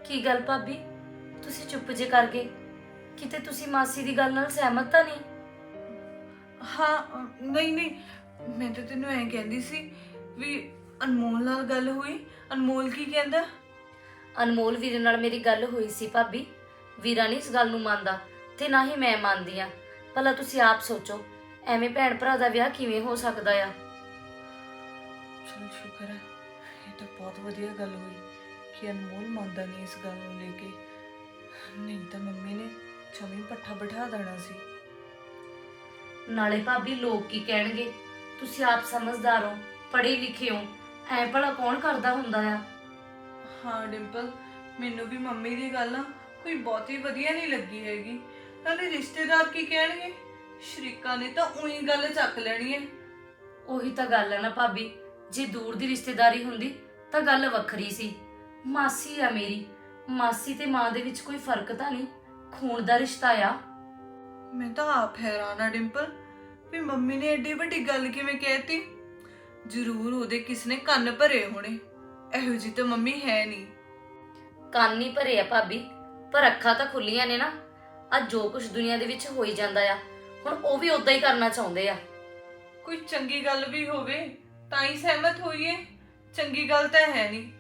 ਕੀ ਗੱਲ ਭਾਬੀ? ਤੁਸੀਂ ਚੁੱਪ ਜੇ ਕਰ ਗਏ। ਕਿਤੇ ਤੁਸੀਂ ਮਾਸੀ ਦੀ ਗੱਲ ਨਾਲ ਸਹਿਮਤ ਤਾਂ ਨਹੀਂ? ਹਾਂ ਨਹੀਂ ਨਹੀਂ। ਮੈਂ ਤਾਂ ਤੈਨੂੰ ਐਂ ਕਹਿੰਦੀ ਸੀ ਵੀ ਅਨਮੋਲ ਨਾਲ ਗੱਲ ਹੋਈ। ਅਨਮੋਲ ਕੀ ਕਹਿੰਦਾ? ਅਨਮੋਲ ਵੀਰੇ ਨਾਲ ਮੇਰੀ ਗੱਲ ਹੋਈ ਸੀ ਭਾਬੀ। ਵੀਰਾ ਨਹੀਂ ਇਸ ਗੱਲ ਨੂੰ ਮੰਨਦਾ ਤੇ ਨਾ ਹੀ ਮੈਂ ਮੰਨਦੀ ਆ ਭਲਾ ਤੁਸੀਂ ਆਪ ਸੋਚੋ ਐਵੇਂ ਭੈਣ ਭਰਾ ਦਾ ਵਿਆਹ ਕਿਵੇਂ ਹੋ ਸਕਦਾ ਆ? ਚਲ ਸ਼ੁਕਰ ਹੈ ਇਹ ਤਾਂ ਬਹੁਤ ਵਧੀਆ ਗੱਲ ਹੋਈ। ਕਿ ਅਨਮੋਲ ਮੰਨਦਾ ਨਹੀਂ ਇਸ ਗੱਲ ਨੂੰ ਲੈ ਕੇ। ਨਹੀਂ ਤਾਂ ਮੰਮੀ ਨੇ ਚਮੀ ਪੱਠਾ ਬਿਠਾ ਦੇਣਾ ਸੀ। ਨਾਲੇ ਭਾਬੀ ਲੋਕ ਕੀ ਕਹਿਣਗੇ? ਤੁਸੀਂ ਆਪ ਸਮਝਦਾਰ ਹੋ ਪੜ੍ਹੇ ਲਿਖੇ ਹੋ। ਐ ਭਲਾ ਕੌਣ ਕਰਦਾ ਹੁੰਦਾ ਆ? ਹਾਂ ਡਿੰਪਲ ਮੈਨੂੰ ਵੀ ਮੰਮੀ ਦੀ ਗੱਲ ਨਾ ਕੋਈ ਬਹੁਤੀ ਵਧੀਆ ਨਹੀਂ ਲੱਗੀ ਹੈਗੀ। ਨਾਲੇ ਰਿਸ਼ਤੇਦਾਰ ਕੀ ਕਹਿਣਗੇ? ਸ਼ਰੀਕਾ ਨੇ ਤਾਂ ਉਹੀ ਗੱਲ ਚੱਕ ਲੈਣੀ ਹੈ। ਉਹੀ ਤਾਂ ਗੱਲ ਹੈ ਨਾ ਭਾਬੀ। ਜੇ ਦੂਰ ਦੀ ਰਿਸ਼ਤੇਦਾਰੀ ਹੁੰਦੀ ਤਾਂ ਗੱਲ ਵੱਖਰੀ ਸੀ। ਮਾਸੀ ਆ ਮੇਰੀ। ਮਾਸੀ ਤੇ ਮਾਂ ਦੇ ਵਿੱਚ ਕੋਈ ਫ਼ਰਕ ਤਾਂ ਨਹੀਂ। ਖੂਨ ਦਾ ਰਿਸ਼ਤਾ ਆ। ਮੈਂ ਤਾਂ ਆਪ ਹੈਰਾਨ ਆ ਡਿੰਪਲ। ਵੀ ਮੰਮੀ ਨੇ ਏਡੀ ਵੱਡੀ ਗੱਲ ਕਿਵੇਂ ਕਹਿਤੀ? ਜ਼ਰੂਰ ਉਹਦੇ ਕਿਸ ਨੇ ਕੰਨ ਭਰੇ ਹੋਣੇ। ਇਹੋ ਜੀ ਤਾਂ ਮੰਮੀ ਹੈ ਨਹੀਂ। ਕੰਨ ਹੀ ਭਰੇ ਆ ਭਾਬੀ। ਪਰ ਅੱਖਾਂ ਤਾਂ ਖੁੱਲੀਆਂ ਨੇ ਨਾ। ਅੱਜ ਜੋ ਕੁਝ ਦੁਨੀਆ ਦੇ ਵਿੱਚ ਹੋਈ ਜਾਂਦਾ ਆ ਹੁਣ ਉਹ ਵੀ ਉਦਾਂ ਹੀ ਕਰਨਾ ਚਾਹੁੰਦੇ ਆ। ਕੋਈ ਚੰਗੀ ਗੱਲ ਵੀ ਹੋਵੇ ਤਾਂ ਹੀ ਸਹਿਮਤ ਹੋਈਏ। ਚੰਗੀ ਗੱਲ ਤਾਂ ਹੈ ਨਹੀਂ।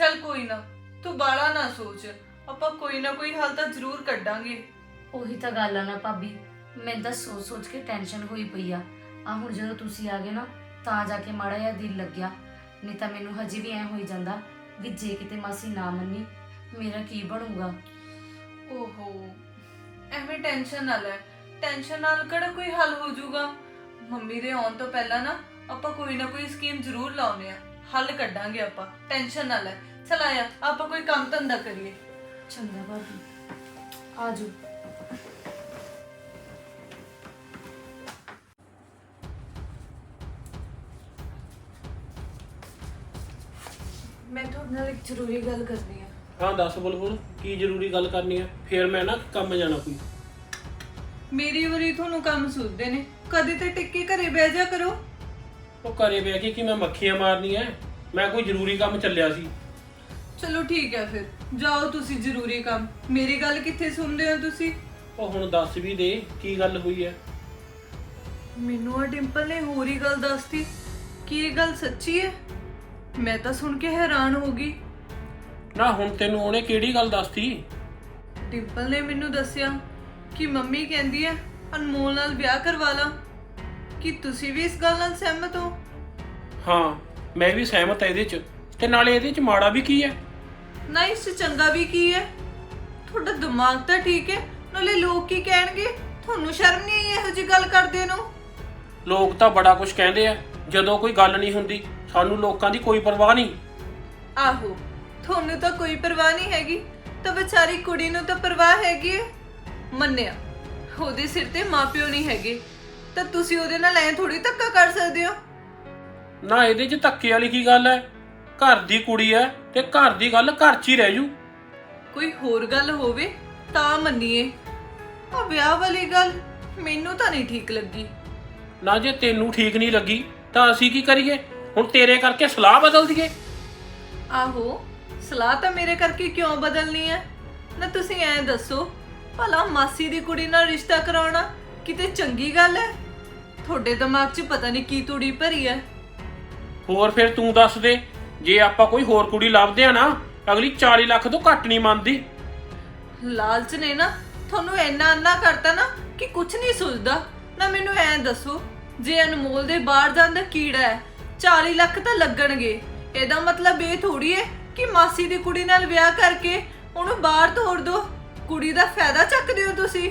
ਚੱਲ ਕੋਈ ਨਾ ਤੂੰ ਬਾਲਾ ਨਾ ਸੋਚ ਆਪਾਂ ਕੋਈ ਨਾ ਕੋਈ ਹੱਲ ਤਾਂ ਜ਼ਰੂਰ ਕੱਢਾਂਗੇ। ਉਹੀ ਤਾਂ ਗੱਲ ਆ ਨਾ ਭਾਬੀ ਮੈਨੂੰ ਤਾਂ ਸੋਚ ਸੋਚ ਕੇ ਟੈਨਸ਼ਨ ਹੋਈ ਪਈ ਆ। ਆ ਹੁਣ ਜਦੋਂ ਤੁਸੀਂ ਆ ਗਏ ਨਾ ਤਾਂ ਜਾ ਕੇ ਮਾੜਾ ਜਿਹਾ ਦਿਲ ਲੱਗਿਆ। ਨਹੀਂ ਤਾਂ ਮੈਨੂੰ ਹਜੇ ਵੀ ਐ ਹੋਈ ਜਾਂਦਾ ਵੀ ਜੇ ਕਿਤੇ ਮਾਸੀ ਨਾ ਮੰਨੀ ਮੇਰਾ ਕੀ ਬਣੂਗਾ? ਓਹੋ ਐਵੇਂ ਟੈਨਸ਼ਨ ਨਾ ਲੈ। ਟੈਨਸ਼ਨ ਨਾਲ ਕਿਹੜਾ ਕੋਈ ਹੱਲ ਹੋ ਜਾਊਗਾ? ਮੰਮੀ ਦੇ ਆਉਣ ਤੋਂ ਪਹਿਲਾਂ ਨਾ ਆਪਾਂ ਕੋਈ ਨਾ ਕੋਈ ਸਕੀਮ ਜ਼ਰੂਰ ਲਾਉਨੇ ਆ। ਹੱਲ ਕੱਢਾਂਗੇ ਆਪਾਂ ਟੈਨਸ਼ਨ ਨਾ ਲੈ। ਚਲ ਆਇਆ ਆਪਾਂ ਕੋਈ ਕੰਮ ਧੰਦਾ ਕਰੀਏ। ਚੰਗਾ ਭਾਬੀ। ਆਜੋ। ਮੈਂ ਤੁਹਾਡੇ ਨਾਲ ਇੱਕ ਜ਼ਰੂਰੀ ਗੱਲ ਕਰਨੀ ਆ। ਹਾਂ ਦੱਸ ਬੁਲਬੁਲ ਕੀ ਜ਼ਰੂਰੀ ਗੱਲ ਕਰਨੀ ਹੈ ਫੇਰ ਮੈਂ ਨਾ ਕੰਮ ਜਾਣਾ ਕੋਈ। ਮੇਰੀ ਵਾਰੀ ਤੁਹਾਨੂੰ ਕੰਮ ਸੁਣਦੇ ਨੇ। ਕਦੇ ਤੇ ਟਿੱਕੇ ਘਰੇ ਬਹਿ ਜਾ ਕਰੋ। ਉਹ ਘਰੇ ਬਹਿ ਕੇ ਕਿ ਮੈਂ ਮੱਖੀਆਂ ਮਾਰਨੀਆਂ ਮੈਂ ਕੋਈ ਜ਼ਰੂਰੀ ਕੰਮ ਚੱਲਿਆ ਸੀ। ਚਲੋ ਠੀਕ ਹੈ ਫਿਰ ਜਾਓ ਤੁਸੀਂ ਜ਼ਰੂਰੀ ਕੰਮ। ਮੇਰੀ ਗੱਲ ਕਿੱਥੇ ਸੁਣਦੇ ਹੋ ਤੁਸੀਂ? ਉਹ ਹੁਣ ਦੱਸ ਵੀ ਦੇ ਕੀ ਗੱਲ ਹੋਈ ਹੈ? ਮੈਨੂੰ ਆ ਡਿੰਪਲ ਨੇ ਹੋਰ ਹੀ ਗੱਲ ਦੱਸਤੀ। ਕੀ ਇਹ ਗੱਲ ਸੱਚੀ ਹੈ? ਮੈਂ ਤਾਂ ਸੁਣ ਕੇ ਹੈਰਾਨ ਹੋ ਗਈ। ਨਾ ਹੁਣ ਤੈਨੂੰ ਉਹਨੇ ਕਿਹੜੀ ਗੱਲ ਦੱਸਤੀ? ਡਿੰਪਲ ਨੇ ਮੈਨੂੰ ਦੱਸਿਆ ਕਿ ਮੰਮੀ ਕਹਿੰਦੀ ਹੈ ਅਨਮੋਲ ਨਾਲ ਵਿਆਹ ਕਰਵਾ ਲਾਂ। ਕਿ ਤੁਸੀਂ ਵੀ ਇਸ ਗੱਲ ਨਾਲ ਸਹਿਮਤ ਹੋ? ਹਾਂ ਮੈਂ ਵੀ ਸਹਿਮਤ ਹਾਂ ਇਹਦੇ 'ਚ। ਤੇ ਨਾਲੇ ਇਹਦੇ 'ਚ ਮਾੜਾ ਵੀ ਕੀ ਹੈ? ਨਾ ਇਸ 'ਚ ਚੰਗਾ ਵੀ ਕੀ ਹੈ? ਤੁਹਾਡਾ ਦਿਮਾਗ ਤਾਂ ਠੀਕ ਹੈ ਨਾਲੇ ਲੋਕ ਕੀ ਕਹਿਣਗੇ? ਤੁਹਾਨੂੰ ਸ਼ਰਮ ਨਹੀਂ ਆਈ ਇਹੋ ਜੀ ਗੱਲ ਕਰਦੇ ਨੂੰ? ਲੋਕ ਤਾਂ ਬੜਾ ਕੁਝ ਕਹਿੰਦੇ ਆ ਜਦੋਂ ਕੋਈ ਗੱਲ ਨਹੀਂ ਹੁੰਦੀ ਸਾਨੂੰ ਲੋਕਾਂ ਦੀ ਕੋਈ ਪਰਵਾਹ ਨਹੀਂ। ਆਹੋ ਤੁਹਾਨੂੰ ਤਾਂ ਕੋਈ ਪਰਵਾਹ ਨਹੀਂ ਹੈਗੀ ਤਾਂ ਵਿਚਾਰੀ ਕੁੜੀ ਨੂੰ ਤਾਂ ਪਰਵਾਹ ਹੈਗੀ ਹੈ। ਮੰਨਿਆ ਉਹਦੇ ਸਿਰ ਤੇ ਮਾਪਿਓ ਨਹੀਂ ਹੈਗੇ। ਤਾਂ ਤੁਸੀਂ ਉਹਦੇ ਨਾਲ ਐ ਥੋੜੀ ਧੱਕਾ ਕਰ ਸਕਦੇ ਹੋ? ਨਾ ਇਹਦੇ 'ਚ ਧੱਕੇ ਵਾਲੀ ਕੀ ਗੱਲ ਹੈ ਘਰ ਦੀ ਕੁੜੀ ਹੈ ਤੇ ਘਰ ਦੀ ਗੱਲ ਘਰ 'ਚ ਹੀ ਰਹਿ ਜੂ। ਕੋਈ ਹੋਰ ਗੱਲ ਹੋਵੇ ਤਾਂ ਮੰਨੀਏ। ਆ ਵਿਆਹ ਵਾਲੀ ਗੱਲ ਮੈਨੂੰ ਤਾਂ ਨਹੀਂ ਠੀਕ ਲੱਗੀ। ਨਾ ਜੇ ਤੈਨੂੰ ਠੀਕ ਨਹੀਂ ਲੱਗੀ ਤਾਂ ਅਸੀਂ ਕੀ ਕਰੀਏ? ਹੁਣ ਤੇਰੇ ਕਰਕੇ ਸਲਾਹ ਬਦਲ ਦਈਏ। ਆਹੋ ਸਲਾਹ ਤਾਂ ਮੇਰੇ ਕਰਕੇ ਕਿਉਂ ਬਦਲਣੀ ਹੈ ਨਾ ਤੁਸੀਂ ਐਂ ਦੱਸੋ ਭਲਾ ਮਾਸੀ ਦੀ ਕੁੜੀ ਨਾਲ ਰਿਸ਼ਤਾ ਕਰਾਉਣਾ ਕਿਤੇ ਚੰਗੀ ਗੱਲ ਹੈ ਤੁਹਾਡੇ ਦਿਮਾਗ 'ਚ ਪਤਾ ਨਹੀਂ ਕੀ ਤੂੜੀ ਭਰੀ ਹੈ ਹੋਰ ਫਿਰ ਤੂੰ ਦੱਸ ਦੇ ਜੇ ਆਪਾਂ ਕੋਈ ਹੋਰ ਕੁੜੀ ਲੱਭਦੇ ਆ ਨਾ ਅਗਲੀ 40 ਲੱਖ ਤੋਂ ਘੱਟ ਨਹੀਂ ਮੰਨਦੀ। ਲਾਲਚ ਨੇ ਨਾ ਤੁਹਾਨੂੰ ਇੰਨਾ ਅੰਨਾ ਕਰਤਾ ਨਾ ਕਿ ਕੁਝ ਨਹੀਂ ਸੁਝਦਾ। ਨਾ ਮੈਨੂੰ ਐਂ ਦੱਸੋ ਜੇ ਅਨਮੋਲ ਦੇ ਬਾਹਰ ਜਾਣ ਦਾ ਕੀੜਾ ਹੈ 40 ਲੱਖ ਤਾਂ ਲੱਗਣਗੇ। ਇਹਦਾ ਮਤਲਬ ਇਹ ਥੋੜੀ ਹੈ ਕਿ ਮਾਸੀ ਦੀ ਕੁੜੀ ਨਾਲ ਵਿਆਹ ਕਰਕੇ ਉਹਨੂੰ ਬਾਹਰ ਤੋੜ ਦੋ। ਕੁੜੀ ਦਾ ਫਾਇਦਾ ਚੱਕਦੇ ਹੋ ਤੁਸੀਂ?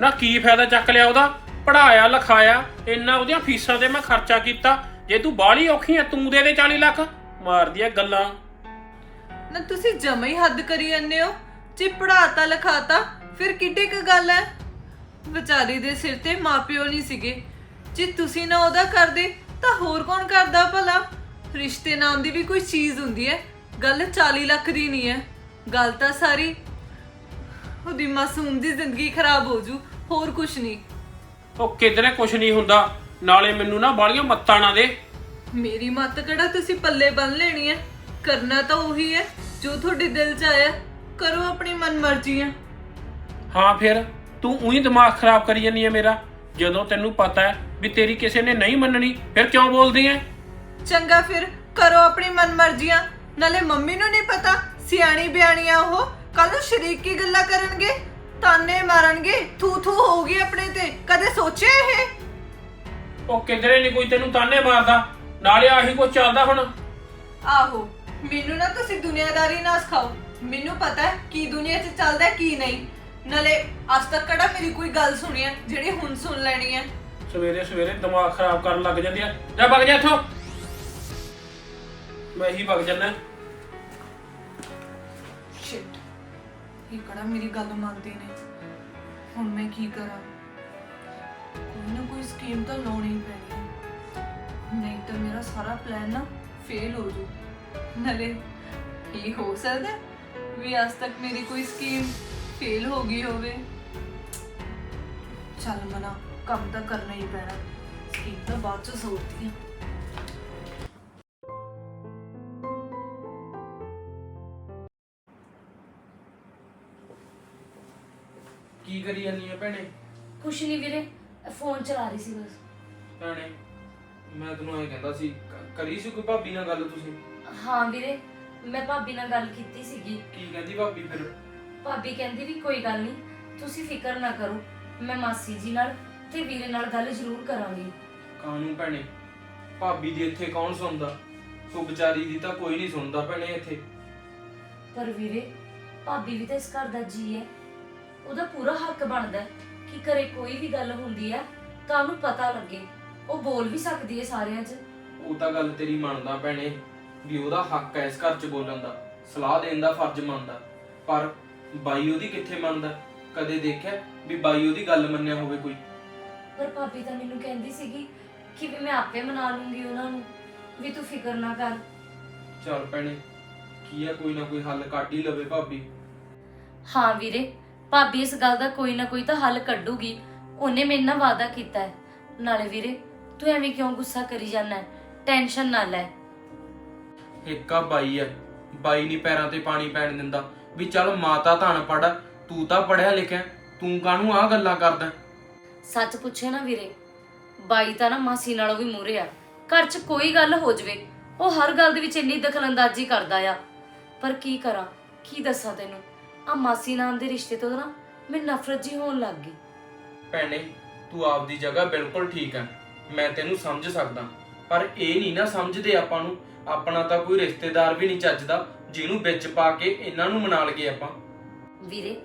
ਨਾ ਕੀ ਫਾਇਦਾ ਚੱਕ ਲਿਆ ਉਹਦਾ? ਪੜਾਇਆ ਲਿਖਾਇਆ, ਇੰਨਾ ਉਹਦੀਆਂ ਫੀਸਾਂ ਤੇ ਮੈਂ ਖਰਚਾ ਕੀਤਾ। ਜੇ ਤੂੰ ਬਾਹਲੀ ਔਖੀ ਆ ਤੂੰ ਦੇ ਦੇ 40 ਲੱਖ। ਮਾਰਦੀ ਆ ਗੱਲਾਂ। ਨਾ ਤੁਸੀਂ ਜਮਾ ਹੀ ਹੱਦ ਕਰੀ ਜਾਂਦੇ ਹੋ। ਜੇ ਪੜਾਤਾ ਲਿਖਾਤਾ, ਫਿਰ ਕਿੱਡੀ ਕੁ ਗੱਲ ਹੈ ਵਿਚਾਰੀ ਦੇ ਸਿਰ ਤੇ ਮਾਪਿਓ ਨਹੀਂ ਸੀਗੇ। ਜੇ ਤੁਸੀਂ ਨਾ ਉਹਦਾ ਕਰਦੇ, ਤਾਂ ਹੋਰ ਕੌਣ ਕਰਦਾ ਭਲਾ? ਰਿਸ਼ਤੇ ਨਾਮ ਦੀ ਵੀ ਕੋਈ ਚੀਜ਼ ਹੁੰਦੀ ਹੈ ਗੱਲ 40 ਲੱਖ ਦੀ ਨਹੀਂ ਹੈ ਗੱਲ ਤਾਂ ਸਾਰੀ ਉਹਦੀ ਮਾਸੂਮ ਦੀ ਜ਼ਿੰਦਗੀ ਖਰਾਬ ਹੋ ਜੂ। ਹੋਰ ਕੁਝ ਨਹੀਂ। ਉਹ ਕਿਧਰੇ ਕੁਝ ਨਹੀਂ ਹੁੰਦਾ। ਨਾਲੇ ਮੈਨੂੰ ਨਾ ਬਾਲੀਆਂ ਮੱਤਾਂ ਨਾ ਦੇ। ਮੇਰੀ ਮੱਤ ਕਿਹੜਾ ਤੁਸੀਂ ਪੱਲੇ ਬੰਨ ਲੈਣੀ ਹੈ ਕਰਨਾ ਤਾਂ ਉਹੀ ਹੈ ਜੋ ਤੁਹਾਡੇ ਦਿਲ 'ਚ ਆਇਆ ਕਰੋ ਆਪਣੀ ਮਨਮਰਜ਼ੀਆਂ ਹਾਂ ਫਿਰ ਤੂੰ ਉਹੀ ਦਿਮਾਗ ਖਰਾਬ ਕਰੀ ਜਾਂਦੀ ਹੈ ਮੇਰਾ। ਜਦੋਂ ਤੈਨੂੰ ਪਤਾ ਹੈ ਵੀ ਤੇਰੀ ਕਿਸੇ ਨੇ ਨਹੀਂ ਮੰਨਣੀ ਫਿਰ ਕਿਉਂ ਬੋਲਦੀ ਹੈ ਚੰਗਾ ਫਿਰ ਕਰੋ ਆਪਣੀ ਮਨਮਰਜ਼ੀਆਂ। ਨਾਲੇ ਮੰਮੀ ਨੂੰ ਨਹੀਂ ਪਤਾ ਸਿਆਣੀ ਬਿਆਣੀਆਂ ਉਹ। ਕੱਲ ਨੂੰ ਸ਼ਰੀਕ ਕੀ ਗੱਲਾਂ ਕਰਨਗੇ। ਤਾਨੇ ਮਾਰਨਗੇ ਥੂ ਥੂ ਹੋਊਗੀ ਆਪਣੇ ਤੇ। ਕਦੇ ਸੋਚਿਆ ਇਹ? ਉਹ ਕਿਧਰੇ ਨਹੀਂ ਕੋਈ ਤੈਨੂੰ ਤਾਨੇ ਮਾਰਦਾ? ਨਾਲੇ ਆਹੀ ਕੁਝ ਚੱਲਦਾ ਹੁਣ। ਆਹੋ ਮੈਨੂੰ ਨਾ ਤੁਸੀਂ ਦੁਨੀਆਦਾਰੀ ਨਾ ਸਿਖਾਓ। ਮੈਨੂੰ ਪਤਾ ਹੈ ਕੀ ਦੁਨੀਆ 'ਚ ਚੱਲਦਾ ਹੈ, ਕੀ ਨਹੀਂ। ਨਾਲੇ ਅੱਜ ਤੱਕ ਕਿਹੜਾ ਮੇਰੀ ਕੋਈ ਗੱਲ ਸੁਣੀ ਹੈ ਜਿਹੜੀ ਹੁਣ ਸੁਣ ਲੈਣੀ ਹੈ। ਸਵੇਰੇ ਸਵੇਰੇ ਦਿਮਾਗ ਖਰਾਬ ਕਰਨ ਲੱਗ ਜਾਂਦੀ ਆ ਜਾ ਵਗ ਜਾ ਇੱਥੋਂ। ਮੈਂ ਹੀ ਵਗ ਜਾਣਾ ਇਹ ਕਿਹੜਾ ਮੇਰੀ ਗੱਲ ਮੰਨਦੇ ਨੇ? ਹੁਣ ਮੈਂ ਕੀ ਕਰਾਂ? ਕੋਈ ਨਾ ਕੋਈ ਸਕੀਮ ਤਾਂ ਲਾਉਣੀ ਹੀ ਪੈਣੀ ਹੈ ਨਹੀਂ ਤਾਂ ਮੇਰਾ ਸਾਰਾ ਪਲਾਨ ਨਾ ਫੇਲ ਹੋ ਜੂ ਨਾਲੇ ਇਹ ਹੋ ਸਕਦਾ ਹੈ ਵੀ ਅੱਜ ਤੱਕ ਮੇਰੀ ਕੋਈ ਸਕੀਮ ਫੇਲ ਹੋ ਗਈ ਹੋਵੇ? ਚੱਲ ਮਨਾ, ਕੰਮ ਤਾਂ ਕਰਨਾ ਹੀ ਪੈਣਾ। ਸਕੀਮ ਤਾਂ ਬਾਅਦ ਚ ਸੋਚਦੀ ਹਾਂ ਕੀ ਕਰੀ ਜਾਂਦੀ ਆ ਭੈਣੇ? ਕੁਛ ਨਹੀਂ ਵੀਰੇ ਫੋਨ ਚਲਾ ਰਹੀ ਸੀ ਬਸ। ਭੈਣੇ ਮੈਂ ਤੈਨੂੰ ਐ ਕਹਿੰਦਾ ਸੀ ਕ- ਕਰੀ ਸੀ ਕੋਈ ਭਾਬੀ ਨਾਲ ਗੱਲ ਤੁਸੀਂ? ਹਾਂ ਵੀਰੇ ਮੈਂ ਭਾਬੀ ਨਾਲ ਗੱਲ ਕੀਤੀ ਸੀਗੀ। ਕੀ ਕਹਿੰਦੀ ਭਾਬੀ ਫਿਰ? ਭਾਬੀ ਕਹਿੰਦੀ ਵੀ ਕੋਈ ਗੱਲ ਨਹੀਂ ਤੁਸੀਂ ਫਿਕਰ ਨਾ ਕਰੋ ਮੈਂ ਮਾਸੀ ਜੀ ਨਾਲ ਤੇ ਵੀਰੇ ਨਾਲ ਗੱਲ ਜ਼ਰੂਰ ਕਰਾਂਗੀ। ਕਾਨੂੰ ਭੈਣੇ? ਭਾਬੀ ਦੀ ਇੱਥੇ ਕੌਣ ਸੁਣਦਾ? ਸੋ ਵਿਚਾਰੀ ਦੀ ਤਾਂ ਕੋਈ ਨਹੀਂ ਸੁਣਦਾ ਭੈਣੇ ਇੱਥੇ। ਪਰ ਵੀਰੇ ਭਾਬੀ ਵੀ ਤਾਂ ਇਸ ਘਰ ਦਾ ਜੀ ਹੈ ਉਹਦਾ ਪੂਰਾ ਹੱਕ ਬਣਦਾ ਹੈ ਕਿ ਘਰੇ ਕੋਈ ਵੀ ਗੱਲ ਹੁੰਦੀ ਹੈ ਤਾਂ ਉਹਨੂੰ ਪਤਾ ਲੱਗੇ। ਉਹ ਬੋਲ ਵੀ ਸਕਦੀ ਹੈ ਸਾਰਿਆਂ 'ਚ। ਉਹ ਤਾਂ ਗੱਲ ਤੇਰੀ ਮੰਨਦਾ ਭੈਣੇ ਵੀ ਉਹਦਾ ਹੱਕ ਹੈ ਇਸ ਘਰ 'ਚ ਬੋਲਣ ਦਾ ਸਲਾਹ ਦੇਣ ਦਾ ਫਰਜ਼ ਮੰਨਦਾ। ਪਰ ਬਾਈ ਉਹਦੀ ਕਿੱਥੇ ਮੰਨਦਾ? ਕਦੇ ਦੇਖਿਆ ਵੀ ਬਾਈ ਉਹਦੀ ਗੱਲ ਮੰਨਿਆ ਹੋਵੇ ਕੋਈ? ਪਰ ਭਾਬੀ ਤਾਂ ਮੈਨੂੰ ਕਹਿੰਦੀ ਸੀਗੀ ਕਿ ਵੀ ਮੈਂ ਆਪੇ ਮਨਾ ਲੂੰਗੀ ਉਹਨਾਂ ਨੂੰ ਵੀ ਤੂੰ ਫਿਕਰ ਨਾ ਕਰ। ਚੱਲ ਭੈਣੇ ਕੀ ਹੈ ਕੋਈ ਨਾ ਕੋਈ ਹੱਲ ਕੱਢ ਹੀ ਲਵੇ ਭਾਬੀ। ਹਾਂ ਵੀਰੇ ਭਾਬੀ ਇਸ ਗੱਲ ਦਾ ਕੋਈ ਨਾ ਕੋਈ ਤਾਂ ਹੱਲ ਕੱਢੂਗੀ। ਉਹਨੇ ਮੇਰੇ ਨਾਲ ਵਾਅਦਾ ਕੀਤਾ ਹੈ। ਨਾਲੇ ਵੀਰੇ ਤੂੰ ਐਵੇਂ ਕਿਉਂ ਗੁੱਸਾ ਕਰੀ ਜਾਂਦਾ ਹੈ? ਟੈਨਸ਼ਨ ਨਾ ਲੈ। ਇੱਕ ਆ ਬਾਈ ਹੈ ਬਾਈ ਨਹੀਂ ਪੈਰਾਂ ਤੇ ਪਾਣੀ ਪੈਣ ਦਿੰਦਾ। ਵੀ ਚੱਲ ਮਾਤਾ ਧਨ ਪੜ ਤੂੰ ਤਾਂ ਪੜਿਆ ਲਿਖਿਆ। ਤੂੰ ਕਾਹਨੂੰ ਆ ਗੱਲਾਂ ਕਰਦਾ? ਸੱਚ ਪੁੱਛੇ ਨਾ ਵੀਰੇ ਬਾਈ ਤਾਂ ਨਾ ਮਾਸੀ ਨਾਲੋਂ ਵੀ ਮੂਰੇ ਆ। ਘਰ 'ਚ ਕੋਈ ਗੱਲ ਹੋ ਜਵੇ ਉਹ ਹਰ ਗੱਲ ਦੇ ਵਿੱਚ ਇੰਨੀ ਦਖਲਅੰਦਾਜ਼ੀ ਕਰਦਾ ਆ। ਪਰ ਕੀ ਕਰਾਂ? ਕੀ ਦੱਸਾਂ ਤੈਨੂੰ? ਆ ਮਾਸੀ ਨਾਮ ਦੇ ਰਿਸ਼ਤੇ ਤੋਂ ਨਾ ਮੈਨੂੰ ਨਫ਼ਰਤ ਜੀ ਹੋਣ ਲੱਗ ਗਈ। ਭੈਣੇ ਤੂੰ ਆਪਦੀ ਜਗ੍ਹਾ ਬਿਲਕੁਲ ਠੀਕ ਹੈ ਮੈਂ ਤੈਨੂੰ ਸਮਝ ਸਕਦਾ। ਪਰ ਇਹ ਨਹੀਂ ਨਾ ਸਮਝਦੇ ਆਪਾਂ ਨੂੰ। ਆਪਣਾ ਤਾਂ ਕੋਈ ਰਿਸ਼ਤੇਦਾਰ ਵੀ ਨਹੀਂ ਚੱਜਦਾ ਜਿਹਨੂੰ ਵਿੱਚ ਪਾ ਕੇ ਇਹਨਾਂ ਨੂੰ ਮਨਾ ਲਈਏ ਆਪਾਂ। ਵੀਰੇ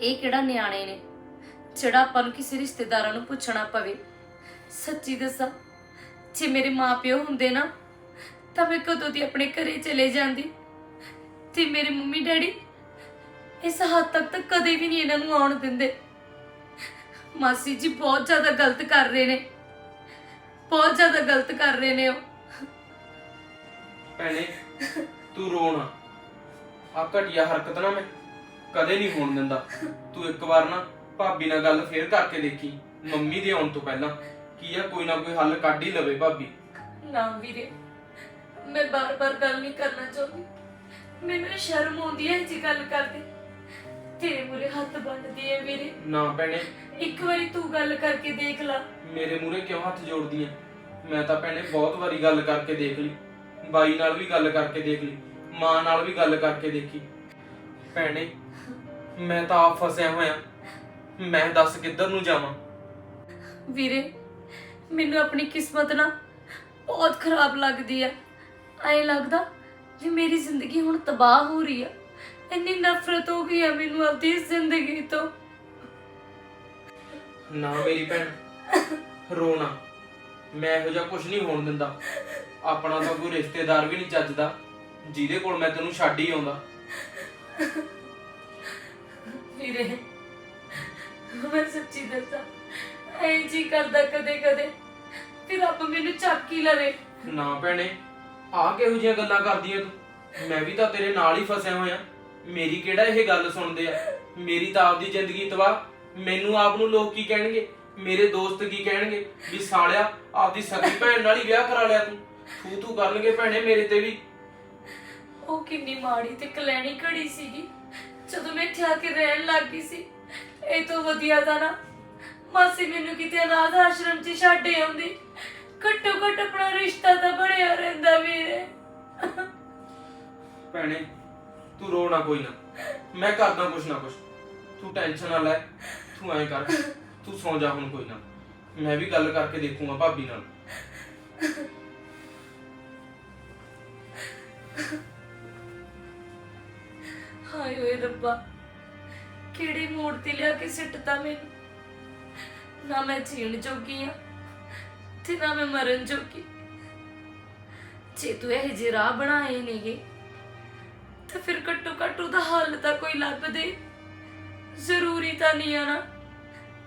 ਇਹ ਕਿਹੜਾ ਨਿਆਣੇ ਨੇ? ਜਿਹੜਾ ਆਪਾਂ ਨੂੰ ਕਿਸੇ ਰਿਸ਼ਤੇਦਾਰਾਂ ਨੂੰ ਪੁੱਛਣਾ ਪਵੇ। ਸੱਚੀ ਦੱਸਾਂ ਜੇ ਮੇਰੇ ਮਾਪਿਓ ਹੁੰਦੇ ਨਾ ਤਾਂ ਮੈਂ ਕਦੋਂ ਦੀ ਆਪਣੇ ਘਰੇ ਚਲੇ ਜਾਂਦੀ? ਤੇ ਮੇਰੇ ਮੰਮੀ ਡੈਡੀ ਇਸ ਹੱਦ ਤੱਕ ਤਾਂ ਕਦੇ ਵੀ ਨਹੀਂ ਇਹਨਾਂ ਨੂੰ ਆਉਣ ਦਿੰਦੇ। ਮਾਸੀ ਜੀ ਬਹੁਤ ਜ਼ਿਆਦਾ ਗਲਤ ਕਰ ਰਹੇ ਨੇ। ਬਹੁਤ ਜ਼ਿਆਦਾ ਗਲਤ ਕਰ ਰਹੇ ਨੇ ਉਹ। ਭੈਣੇ ਤੂੰ ਰੋਣਾ ਆ ਘਟੀਆ ਹਰਕਤ ਨਾ ਮੈਂ ਕਦੇ ਨਹੀਂ ਹੋਣ ਦਿੰਦਾ। ਤੂੰ ਇੱਕ ਵਾਰ ਨਾ ਭਾਬੀ ਨਾਲ ਗੱਲ ਫੇਰ ਕਰਕੇ ਦੇਖੀ ਮੰਮੀ ਦੇ ਆਉਣ ਤੋਂ ਪਹਿਲਾਂ। ਕੀ ਆ ਕੋਈ ਨਾ ਕੋਈ ਹੱਲ ਕੱਢ ਹੀ ਲਵੇ ਭਾਬੀ। ਨਾ ਵੀਰੇ ਮੈਂ ਬਾਰ-ਬਾਰ ਗੱਲ ਨਹੀਂ ਕਰਨਾ ਚਾਹੁੰਦੀ। ਮੈਨੂੰ ਸ਼ਰਮ ਆਉਂਦੀ ਹੈ ਜੀ ਗੱਲ ਕਰਦੇ। ਤੇਰੇ ਮੂਰੇ ਹੱਥ ਬੰਨਦੀ ਹੈ ਵੀਰੇ ਨਾ ਭੈਣੇ। ਇੱਕ ਵਾਰੀ ਤੂੰ ਗੱਲ ਕਰਕੇ ਦੇਖ ਲੈ। ਮੇਰੇ ਮੂਹਰੇ ਕਿਉਂ ਹੱਥ ਜੋੜਦੀ ਐ ਮੈਂ ਤਾਂ ਭੈਣੇ ਬਹੁਤ ਵਾਰੀ ਗੱਲ ਕਰਕੇ ਦੇਖ ਲਈ। ਬਾਈ ਨਾਲ ਵੀ ਗੱਲ ਕਰਕੇ ਦੇਖ ਲਈ। ਮਾਂ ਨਾਲ ਵੀ ਗੱਲ ਕਰਕੇ ਦੇਖੀ। ਭੈਣੇ ਮੈਂ ਤਾਂ ਆਪ ਫਸਿਆ ਹੋਇਆ। ਮੈਂ ਦੱਸ ਕਿੱਧਰ ਨੂੰ ਜਾਵਾਂ? ਵੀਰੇ ਮੈਨੂੰ ਆਪਣੀ ਕਿਸਮਤ ਨਾ ਬਹੁਤ ਖਰਾਬ ਲੱਗਦੀ ਹੈ। ਐਂ ਲੱਗਦਾ ਵੀ ਮੇਰੀ ਜ਼ਿੰਦਗੀ ਹੁਣ ਤਬਾਹ ਹੋ ਰਹੀ ਹੈ। ਇੰਨੀ ਨਫ਼ਰਤ ਹੋ ਗਈ ਹੈ ਮੈਨੂੰ ਆਪਣੀ ਜ਼ਿੰਦਗੀ ਤੋਂ। ਨਾ ਮੇਰੀ ਭੈਣ ਰੋਣਾ। ਮੈਂ ਇਹੋ ਜਿਹਾ ਕੁਝ ਨਹੀਂ ਹੋਣ ਦਿੰਦਾ। ਆਪਣਾ ਤਾਂ ਕੋਈ ਰਿਸ਼ਤੇਦਾਰ ਵੀ ਨਹੀਂ ਚੱਜਦਾ ਜਿਹਦੇ ਕੋਲ ਮੈਂ ਤੈਨੂੰ ਛੱਡ ਹੀ ਆਉਂਦਾ। ਵੀਰੇ ਮੈਂ ਸੱਚੀ ਦੱਸਾਂ ਐਂ ਜੀ ਕਰਦਾ ਕਦੇ ਕਦੇ ਫਿਰ ਰੱਬ ਮੈਨੂੰ ਚੱਕ ਹੀ ਲਵੇ। ਨਾ ਭੈਣੇ ਆ ਕਿਹੋ ਜਿਹੀਆਂ ਗੱਲਾਂ ਕਰਦੀ ਐ ਤੂੰ? ਮੈਂ ਵੀ ਤਾਂ ਤੇਰੇ ਨਾਲ ਹੀ ਫਸਿਆ ਹੋਇਆ। ਮੇਰੀ ਕਿਹੜਾ ਇਹ ਗੱਲ ਸੁਣਦੇ ਆ? ਮੇਰੀ ਤਾਂ ਆਪਦੀ ਜ਼ਿੰਦਗੀ ਤਬਾਹ। ਮੈਨੂੰ ਆਪ ਨੂੰ ਲੋਕ ਕੀ ਕਹਿਣਗੇ? ਮੇਰੇ ਦੋਸਤ ਕੀ ਕਹਿਣਗੇ? ਵੀ ਸਾਲਿਆ ਆਪਦੀ ਸਕੀ ਭੈਣ ਨਾਲ ਹੀ ਵਿਆਹ ਕਰਾ ਲਿਆ ਤੂੰ। ਤੂੰ ਤੂੰ ਕਰਨਗੇ ਭੈਣੇ ਮੇਰੇ ਤੇ ਵੀ। ਉਹ ਕਿੰਨੀ ਮਾੜੀ ਤੇ ਕਲੈਣੀ ਘੜੀ ਸੀਗੀ। ਜਦੋਂ ਮੈਂ ਇੱਥੇ ਆ ਕੇ ਰਹਿਣ ਲੱਗ ਗਈ ਸੀ ਇਹ ਤੋਂ ਵਧੀਆ ਤਾਂ ਨਾ ਮਾਸੀ ਮੈਨੂੰ ਕਿਤੇ ਅਨਾਥ ਆਸ਼ਰਮ 'ਚ ਛੱਡ ਆਉਂਦੀ। ਘੱਟੋ ਘੱਟ ਆਪਣਾ ਰਿਸ਼ਤਾ ਤਾਂ ਬਣਿਆ ਰਹਿੰਦਾ ਵੀਰੇ। ਭੈਣੇ ਤੂੰ ਰੋ ਨਾ ਕੋਈ ਨਾ। ਮੈਂ ਕਰਦਾ ਕੁਛ ਨਾ ਕੁਛ। ਤੂੰ ਟੈਨਸ਼ਨ ਨਾ ਲੈ। ਤੂੰ ਐਂ ਕਰ। ਤੂੰ ਸੌਂ ਜਾ ਹੁਣ ਕੋਈ ਨਾ। ਮੈਂ ਵੀ ਗੱਲ ਕਰਕੇ ਦੇਖੂੰਗਾ ਭਾਬੀ ਨਾਲ। ਹਾਏ ਓਏ ਰੱਬਾ, ਕਿਹੜੀ ਮੋੜ ਤੇ ਲਿਆ ਕੇ ਸਿੱਟਤਾ ਮੈਨੂੰ? ਨਾ ਮੈਂ ਜੀਣ ਜੋਗੀ ਆ, ਤੇ ਨਾ ਮੈਂ ਮਰਨ ਜੋਗੀ। ਜੇ ਤੂੰ ਇਹ ਜਿਹੇ ਰਾਹ ਬਣਾਏ ਨੇਗੇ ਤਾਂ ਫਿਰ ਘੱਟੋ ਘੱਟ ਉਹਦਾ ਹੱਲ ਤਾਂ ਕੋਈ ਲੱਭ ਦੇ ਜ਼ਰੂਰੀ ਤਾਂ ਨਹੀਂ ਆ ਨਾ